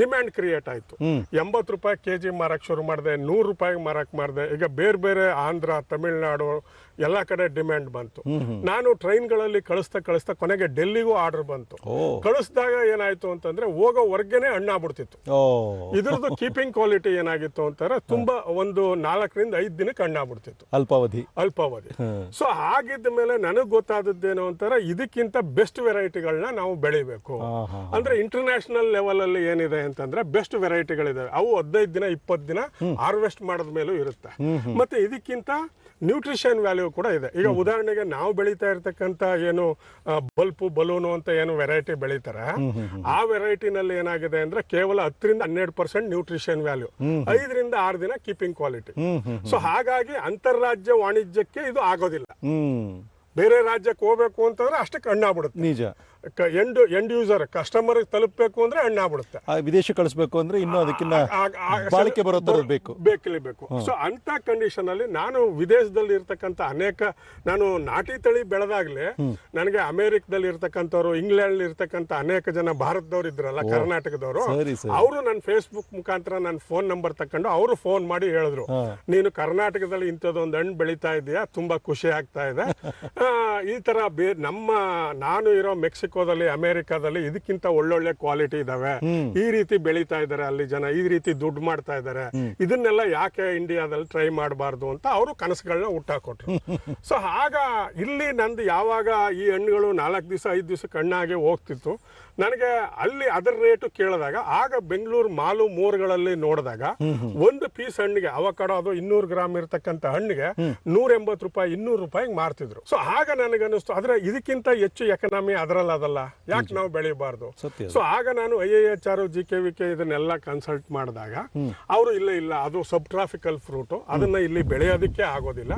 ಡಿಮ್ಯಾಂಡ್ ಕ್ರಿಯೇಟ್ ಆಯ್ತು. ಎಂಬತ್ತು ರೂಪಾಯಿ ಕೆಜಿ ಮಾರಕ್ ಶುರು ಮಾಡಿದೆ ನೂರು ರೂಪಾಯಿಗೆ ಮಾರಕ್ ಮಾಡಿದೆ ಈಗ ಬೇರೆ ಬೇರೆ ಆಂಧ್ರ ತಮಿಳ್ನಾಡು ಎಲ್ಲ ಕಡೆ ಡಿಮ್ಯಾಂಡ್ ಬಂತು. ನಾನು ಟ್ರೈನ್ಗಳಲ್ಲಿ ಕಳಿಸ್ತಾ ಕಳಿಸ್ತಾ ಕೊನೆಗೆ ಡೆಲ್ಲಿಗೂ ಆರ್ಡರ್ ಬಂತು. ಕಳಿಸಿದಾಗ ಏನಾಯ್ತು ಅಂತಂದ್ರೆ ಹೋಗೋ ಹೊರ್ಗೆನೆ ಹಣ್ಣಾಗ್ಬಿಡ್ತಿತ್ತು ಓ. ಇದ್ರದ್ದು ಕೀಪಿಂಗ್ ಕ್ವಾಲಿಟಿ ಏನಾಗಿತ್ತು ಅಂತಂದ್ರೆ ತುಂಬಾ ಒಂದು ನಾಲ್ಕರಿಂದ ಐದು ದಿನಕ್ಕೆ ಹಣ್ಣಾಗ್ಬಿಡ್ತಿತ್ತು ಅಲ್ಪಾವಧಿ. ಅಲ್ಪಾವಧಿ. ಸೊ ಆಗಿದ್ದ ಮೇಲೆ ನನಗ್ ಗೊತ್ತಾದದ್ದೇನು ಅಂತಾರೆ ಇದಕ್ಕಿಂತ ಬೆಸ್ಟ್ ವೆರೈಟಿಗಳನ್ನ ನಾವು ಬೆಳಿಬೇಕು. ಅಂದ್ರೆ ಇಂಟರ್ನ್ಯಾಷನಲ್ ಲೆವೆಲ್ ಅಲ್ಲಿ ಏನಿದೆ ಅಂತಂದ್ರೆ ಬೆಸ್ಟ್ ವೆರೈಟಿಗಳಿದಾವೆ. ಅವು ಹದಿನೈದು ದಿನ ಇಪ್ಪತ್ತು ದಿನ ಹಾರ್ವೆಸ್ಟ್ ಮಾಡಿದ ಮೇಲೂ ಇರುತ್ತೆ. ಮತ್ತೆ ಇದಕ್ಕಿಂತ ನ್ಯೂಟ್ರಿಷನ್ ವ್ಯಾಲ್ಯೂ ಕೂಡ ಇದೆ. ಈಗ ಉದಾಹರಣೆಗೆ ನಾವು ಬೆಳೀತಾ ಇರ್ತಕ್ಕಂಥ ಏನು ಬಲ್ಪು ಬಲೂನು ಅಂತ ಏನು ವೆರೈಟಿ ಬೆಳೀತಾರೆ. ಆ ವೆರೈಟಿನಲ್ಲಿ ಏನಾಗಿದೆ ಅಂದ್ರೆ ಕೇವಲ ಹತ್ತರಿಂದ ಹನ್ನೆರಡು ಪರ್ಸೆಂಟ್ ನ್ಯೂಟ್ರಿಷನ್ ವ್ಯಾಲ್ಯೂ ಐದರಿಂದ ಆರು ದಿನ ಕೀಪಿಂಗ್ ಕ್ವಾಲಿಟಿ ಸೊ ಹಾಗಾಗಿ ಅಂತಾರಾಜ್ಯ ವಾಣಿಜ್ಯಕ್ಕೆ ಇದು ಆಗೋದಿಲ್ಲ. ಬೇರೆ ರಾಜ್ಯಕ್ಕೆ ಹೋಗ್ಬೇಕು ಅಂತಂದ್ರೆ ಅಷ್ಟಕ್ಕೆ ಹಣ್ಣಾಗ್ಬಿಡುತ್ತೆ ನಿಜ. ಎಂಡ್ ಎಂಡ್ ಯೂಸರ್ ಕಸ್ಟಮರ್ ತಲುಪಬೇಕು ಅಂದ್ರೆ ಹಣ್ಣಾಗ್ಬಿಡುತ್ತೆ ಆ ವಿದೇಶ ಕಳಿಸ್ಬೇಕು ಅಂದ್ರೆ ಇನ್ನೂ ಅದಕ್ಕಿಂತ ಬಾಳಿಕೆ ಬರೋ ಥರದ್ದು ಬೇಕು. ಸೊ ಅಂತ ಕಂಡೀಷನ್ ಅಲ್ಲಿ ನಾನು ವಿದೇಶದಲ್ಲಿ ಇರತಕ್ಕಂತ ಅನೇಕ ನಾನು ನಾಟಿ ತಳಿ ಬೆಳೆದಾಗ್ಲೇ ನನಗೆ ಅಮೆರಿಕದಲ್ಲಿ ಇರ್ತಕ್ಕಂಥವ್ರು ಇಂಗ್ಲೆಂಡ್ ಇರ್ತಕ್ಕಂಥ ಅನೇಕ ಜನ ಭಾರತದವ್ರು ಇದ್ರಲ್ಲ ಕರ್ನಾಟಕದವರು ಅವರು ನನ್ನ ಫೇಸ್ಬುಕ್ ಮುಖಾಂತರ ನನ್ನ ಫೋನ್ ನಂಬರ್ ತಕೊಂಡು ಅವರು ಫೋನ್ ಮಾಡಿ ಹೇಳಿದ್ರು. ನೀನು ಕರ್ನಾಟಕದಲ್ಲಿ ಇಂಥದ್ದೊಂದು ಹಣ್ಣು ಬೆಳೀತಾ ಇದೆಯಾ? ತುಂಬಾ ಖುಷಿ ಆಗ್ತಾ ಇದೆ. [laughs] ಈ ತರ ಬೇ ನಮ್ಮ ನಾನು ಇರೋ ಮೆಕ್ಸಿಕೋದಲ್ಲಿ ಅಮೆರಿಕಾದಲ್ಲಿ ಇದಕ್ಕಿಂತ ಒಳ್ಳೊಳ್ಳೆ ಕ್ವಾಲಿಟಿ ಇದಾವೆ. ಈ ರೀತಿ ಬೆಳೀತಾ ಇದಾರೆ ಅಲ್ಲಿ ಜನ ಈ ರೀತಿ ದುಡ್ಡು ಮಾಡ್ತಾ ಇದಾರೆ. ಇದನ್ನೆಲ್ಲ ಯಾಕೆ ಇಂಡಿಯಾದಲ್ಲಿ ಟ್ರೈ ಮಾಡಬಾರ್ದು ಅಂತ ಅವರು ಕನಸುಗಳನ್ನ ಹುಟ್ಟಾಕೊಟ್ರು [laughs] ಸೊ ಆಗ ಇಲ್ಲಿ ನಂದು ಯಾವಾಗ ಈ ಹಣ್ಣುಗಳು ನಾಲ್ಕು ದಿವಸ ಐದು ದಿವಸ ಕಣ್ಣಾಗೆ ಹೋಗ್ತಿತ್ತು ನನಗೆ ಅಲ್ಲಿ ಅದರ ರೇಟು ಕೇಳಿದಾಗ ಆಗ ಬೆಂಗಳೂರು ಮಾಲು ಮೂರ್ಗಳಲ್ಲಿ ನೋಡಿದಾಗ ಒಂದು ಪೀಸ್ ಹಣ್ಣಿಗೆ ಅವಕಾಡ ಅದು ಇನ್ನೂರು ಗ್ರಾಮ್ ಇರತಕ್ಕಂತ ಹಣ್ಣಿಗೆ ನೂರ ಎಂಬತ್ತು ರೂಪಾಯಿ ಇನ್ನೂರು ರೂಪಾಯಿಗೆ ಮಾರ್ತಿದ್ರು. ಸೊ ಆಗ ನನಗೆ ಅನಿಸ್ತು ಆದ್ರೆ ಇದಕ್ಕಿಂತ ಹೆಚ್ಚು ಎಕನಾಮಿ ಅದರಲ್ಲಿ ಅದಲ್ಲ. ಯಾಕೆ ನಾವು ಬೆಳೆಯಬಾರ್ದು ಸೊ ಆಗ ನಾನು I A H R G K V K ಇದನ್ನೆಲ್ಲ ಕನ್ಸಲ್ಟ್ ಮಾಡಿದಾಗ ಅವರು ಇಲ್ಲ ಇಲ್ಲ ಅದು ಸಬ್ ಟ್ರಾಫಿಕಲ್ ಫ್ರೂಟ್ ಅದನ್ನ ಇಲ್ಲಿ ಬೆಳೆಯೋದಕ್ಕೆ ಆಗೋದಿಲ್ಲ.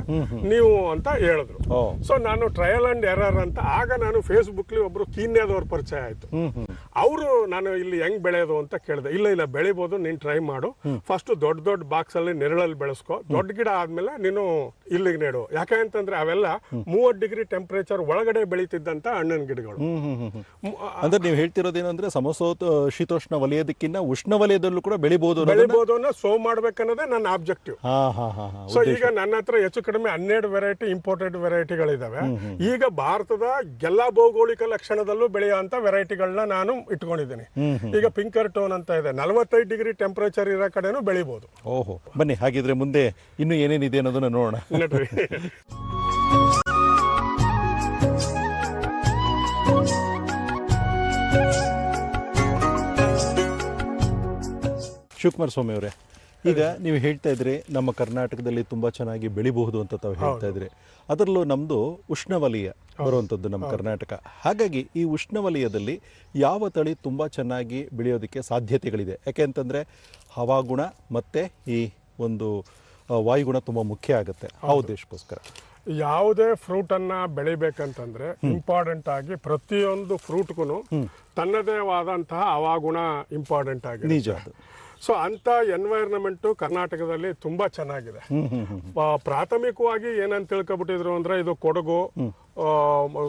ನೀವು ಅಂತ ಹೇಳಿದ್ರು. ಸೊ ನಾನು ಟ್ರಯಲ್ ಅಂಡ್ ಎರರ್ ಅಂತ ಆಗ ನಾನು ಫೇಸ್ಬುಕ್ಲಿ ಒಬ್ರು ಕೀನ್ಯಾದವ್ರ ಪರಿಚಯ ಆಯ್ತು. ಅವರು ನಾನು ಇಲ್ಲಿ ಹೆಂಗ್ ಬೆಳೆಯೋದು ಅಂತ ಕೇಳಿದೆ ಇಲ್ಲ ಇಲ್ಲ ಬೆಳಿಬೋದು ನೀನ್ ಟ್ರೈ ಮಾಡು. ಫಸ್ಟ್ ದೊಡ್ಡ ದೊಡ್ಡ ಬಾಕ್ಸ್ ಅಲ್ಲಿ ನೆರಳಲ್ಲಿ ಬೆಳೆಸ್ಕೊ. ದೊಡ್ಡ ಗಿಡ ಆದ್ಮೇಲೆ ನೀನು ಇಲ್ಲಿಗೆ ನೆಡು. ಯಾಕೆ ಅಂತಂದ್ರೆ ಅವೆಲ್ಲ ಮೂವತ್ತು ಡಿಗ್ರಿ ಟೆಂಪರೇಚರ್ ಒಳಗಡೆ ಬೆಳೀತಿದ್ದಂತ ಹಣ್ಣಿನ ಗಿಡಗಳು. ಅಂದ್ರೆ ನೀವು ಹೇಳ್ತಿರೋದೇನಂದ್ರೆ ಸಮಸೋತ ಶೀತೋಷ್ಣ ವಲಯದಕ್ಕಿಂತ ಉಷ್ಣ ವಲಯದಲ್ಲೂ ಕೂಡ ಬೆಳಿಬಹುದು ಬೆಳಿಬಹುದು ಅನ್ನೋ ಸೋ ಮಾಡ್ಬೇಕನ್ನೋದೇ ನನ್ನ ಆಬ್ಜೆಕ್ಟಿವ್ ಸೊ ಈಗ ನನ್ನ ಹತ್ರ ಹೆಚ್ಚು ಕಡಿಮೆ ಹನ್ನೆರಡು ವೆರೈಟಿ ಇಂಪೋರ್ಟೆಡ್ ವೆರೈಟಿಗಳಿದಾವೆ ಈಗ ಭಾರತದ ಎಲ್ಲಾ ಭೌಗೋಳಿಕ ಲಕ್ಷಣದಲ್ಲೂ ಬೆಳೆಯುವಂತ ವೆರೈಟಿಗಳನ್ನ ನಾನು ಇಟ್ಕೊಂಡಿದ್ದೀನಿ. ಈಗ ಪಿಂಕರ್ ಟೋನ್ ಅಂತ ಇದೆ. ನಲವತ್ತೈದು ಡಿಗ್ರಿ ಟೆಂಪರೇಚರ್ ಇರೋ ಕಡೆನೂ ಬೆಳಿಬೋದು. ಓಹೋ ಬನ್ನಿ ಹಾಗಿದ್ರೆ ಮುಂದೆ ಇನ್ನು ಏನೇನಿದೆ ಅನ್ನೋದನ್ನ ನೋಡೋಣ. ಶಿವಕುಮಾರ್ ಶಿವಕುಮಾರ ಸ್ವಾಮಿ ಅವರೇ ಈಗ ನೀವು ಹೇಳ್ತಾ ಇದ್ರಿ ನಮ್ಮ ಕರ್ನಾಟಕದಲ್ಲಿ ತುಂಬಾ ಚೆನ್ನಾಗಿ ಬೆಳಿಬಹುದು ಅಂತ ತಾವು ಹೇಳ್ತಾ ಇದ್ರಿ ಅದರಲ್ಲೂ ನಮ್ದು ಉಷ್ಣವಲಯ ಬರುವಂಥದ್ದು ನಮ್ಮ ಕರ್ನಾಟಕ. ಹಾಗಾಗಿ ಈ ಉಷ್ಣವಲಯದಲ್ಲಿ ಯಾವ ತಳಿ ತುಂಬ ಚೆನ್ನಾಗಿ ಬೆಳೆಯೋದಕ್ಕೆ ಸಾಧ್ಯತೆಗಳಿದೆ? ಯಾಕೆ ಅಂತಂದರೆ ಹವಾಗುಣ ಮತ್ತೆ ಈ ಒಂದು ವಾಯುಗುಣ ತುಂಬ ಮುಖ್ಯ ಆಗುತ್ತೆ. ಆ ಉದ್ದೇಶಕ್ಕೋಸ್ಕರ. ಯಾವುದೇ ಫ್ರೂಟನ್ನು ಬೆಳಿಬೇಕಂತಂದರೆ ಇಂಪಾರ್ಟೆಂಟ್ ಆಗಿ ಪ್ರತಿಯೊಂದು ಫ್ರೂಟ್ಗೂ ತನ್ನದೇ ಆದಂತಹ ಹವಾಗುಣ ಇಂಪಾರ್ಟೆಂಟ್ ಆಗಿದೆ ನಿಜ ಸೊ ಅಂತ ಎನ್ವೈರ್ನಮೆಂಟ್ ಕರ್ನಾಟಕದಲ್ಲಿ ತುಂಬಾ ಚೆನ್ನಾಗಿದೆ. ಪ್ರಾಥಮಿಕವಾಗಿ ಏನಂತ ತಿಳ್ಕೊಬಿಟ್ಟಿದ್ರು ಅಂದ್ರೆ ಇದು ಕೊಡಗು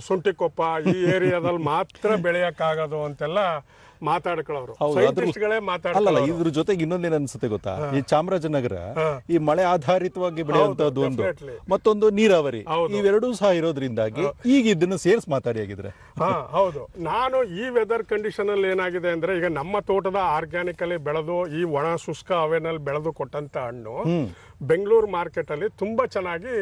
ಸುಂಟಿಕೊಪ್ಪ ಈ ಏರಿಯಾದಲ್ಲಿ ಮಾತ್ರ ಬೆಳೆಯಕ್ಕಾಗೋದು ಅಂತೆಲ್ಲ ಮಾತಾಡ್ಕೊಳ್ಳೋರು. ಸೈಂಟಿಸ್ಟ್ಗಳೇ ಅಲ್ಲಲ್ಲ ಇದ್ರ ಜೊತೆಗೆ ಇನ್ನೊಂದೇನು ಅನ್ಸುತ್ತೆ ಗೊತ್ತಾ? ಈ ಚಾಮರಾಜನಗರ ಈ ಮಳೆ ಆಧಾರಿತವಾಗಿ ಬೆಳೆಯುವಂತದ್ದು ಒಂದು. ಮತ್ತೊಂದು ನೀರಾವರಿ. ಇವೆರಡು ಸಹ ಇರೋದ್ರಿಂದಾಗಿ ಈಗ ಇದನ್ನ ಸೇರ್ಸ್ ಮಾತಾಡಿ ಆಗಿದ್ರೆ ಹಾ ಹೌದು. ನಾನು ಈ ವೆದರ್ ಕಂಡೀಷನ್ ಅಲ್ಲಿ ಏನಾಗಿದೆ ಅಂದ್ರೆ ಈಗ ನಮ್ಮ ತೋಟದ ಆರ್ಗ್ಯಾನಿಕ್ ಅಲ್ಲಿ ಬೆಳೆದು ಈ ಒಣ ಶುಷ್ಕ ಅವೆನಲ್ಲಿ ಬೆಳೆದು ಕೊಟ್ಟಂತ ಹಣ್ಣು ಬೆಂಗಳೂರು ಮಾರ್ಕೆಟ್ ಅಲ್ಲಿ ತುಂಬಾ ಚೆನ್ನಾಗಿ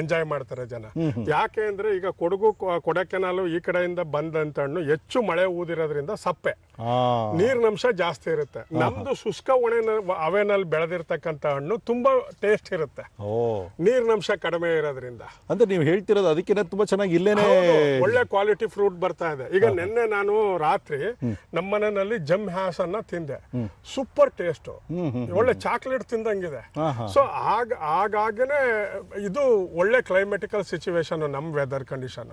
ಎಂಜಾಯ್ ಮಾಡ್ತಾರೆ ಜನ. ಯಾಕೆ ಅಂದ್ರೆ ಈಗ ಕೊಡಗು ಕೊಡಕೆನಾಲು ಈ ಕಡೆಯಿಂದ ಬಂದಂತ ಹಣ್ಣು ಹೆಚ್ಚು ಮಳೆ ಊದಿರೋದ್ರಿಂದ ಸಪ್ಪೆ. ಆ ನೀರಿನಂಶ ಜಾಸ್ತಿ ಇರುತ್ತೆ. ನಮ್ದು ಶುಷ್ಕ ಒಣ ಅವೆನಲ್ಲಿ ಬೆಳೆದಿರ್ತಕ್ಕಂಥ ಹಣ್ಣು ತುಂಬಾ ಟೇಸ್ಟ್ ಇರುತ್ತೆ. ಓ. ನೀರಿನಂಶ ಕಡಿಮೆ ಇರೋದ್ರಿಂದ. ಅಂದ್ರೆ ನೀವು ಹೇಳ್ತಿರೋದು ಅದಕ್ಕಿಂತ ತುಂಬಾ ಚೆನ್ನಾಗಿ ಇಲ್ಲೇನೆ ಒಳ್ಳೆ ಕ್ವಾಲಿಟಿ ಫ್ರೂಟ್ ಬರ್ತಾ ಇದೆ. ಈಗ ನಿನ್ನೆ ನಾನು ರಾತ್ರಿ ನಮ್ಮ ಮನೆಯಲ್ಲಿ ಜಮ್ ಹ್ಯಾಸ್ ಅನ್ನ ತಿಂದೆ. ಸೂಪರ್ ಟೇಸ್ಟ್ ಒಳ್ಳೆ ಚಾಕ್ಲೇಟ್ ತಿಂದಂಗಿದೆ. ಸೊ ಆಗ ಆಗಾಗನೆ ಇದು ಒಳ್ಳೆ ಕ್ಲೈಮೆಟಿಕಲ್ ಸಿಚುವೇಶನ್ ನಮ್ ವೆದರ್ ಕಂಡೀಷನ್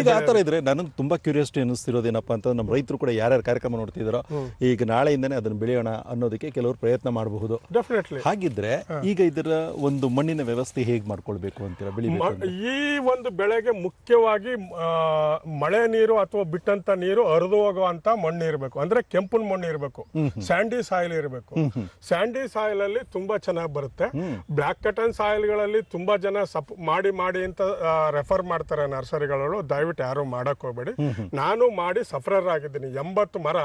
ಈಗ ಆ ಥರ ಇದ್ರೆ ನನಗೆ ತುಂಬಾ ಕ್ಯೂರಿಯಾಸಿಟಿ ಅನಿಸ್ತಿರೋದೇನಪ್ಪ ಅಂತ ನಮ್ಮ ರೈತರು ಕೂಡ ಯಾರ್ಯಾರು ಕಾರ್ಯಕ್ರಮ ನೋಡ್ತಿದಾರೋ ಈಗ ನಾಳೆಯಿಂದನೇ ಅದನ್ನ ಬೆಳೆಯೋಣ ಅನ್ನೋದಕ್ಕೆ ಕೆಲವರು ಪ್ರಯತ್ನ ಮಾಡಬಹುದು. ಡೆಫಿನೆಟ್ಲಿ ಹಾಗಿದ್ರೆ ಈಗ ಇದರ ಒಂದು ಮಣ್ಣಿನ ವ್ಯವಸ್ಥೆ ಹೇಗೆ ಮಾಡ್ಕೊಳ್ಬೇಕು ಅಂತೀರಾ ಬೆಳಿ? ಈ ಒಂದು ಬೆಳೆಗೆ ಮುಖ್ಯವಾಗಿ ಮಳೆ ನೀರು ಅಥವಾ ಬಿಟ್ಟಂತ ನೀರು ಹರಿದು ಹೋಗುವಂತ ಮಣ್ಣು ಇರಬೇಕು. ಅಂದ್ರೆ ಕೆಂಪು ಮಣ್ಣು ಇರಬೇಕು. ಸ್ಯಾಂಡಿ ಸಾಯಿಲ್ ಇರಬೇಕು. ಸ್ಯಾಂಡಿ ಸಾಯಿಲ್ ಅಲ್ಲಿ ತುಂಬಾ ಚೆನ್ನಾಗಿ ಬರುತ್ತೆ. ಬ್ಲಾಕ್ ಕಟನ್ ಸಾಯಿಲ್ಗಳಲ್ಲಿ ತುಂಬಾ ಜನ ಸಪ್ ಮಾಡಿ ಮಾಡಿ ಅಂತ ರೆಫರ್ ಮಾಡ್ತಾರೆ ನರ್ಸರಿಗಳು ದಯವಿಟ್ಟು ಯಾರು ಮಾಡಕ್ ಹೋಗ್ಬೇಡಿ. ನಾನು ಮಾಡಿ ಸಫರರ್ ಆಗಿದ್ದೀನಿ. ಎಂಬತ್ತು ಮರ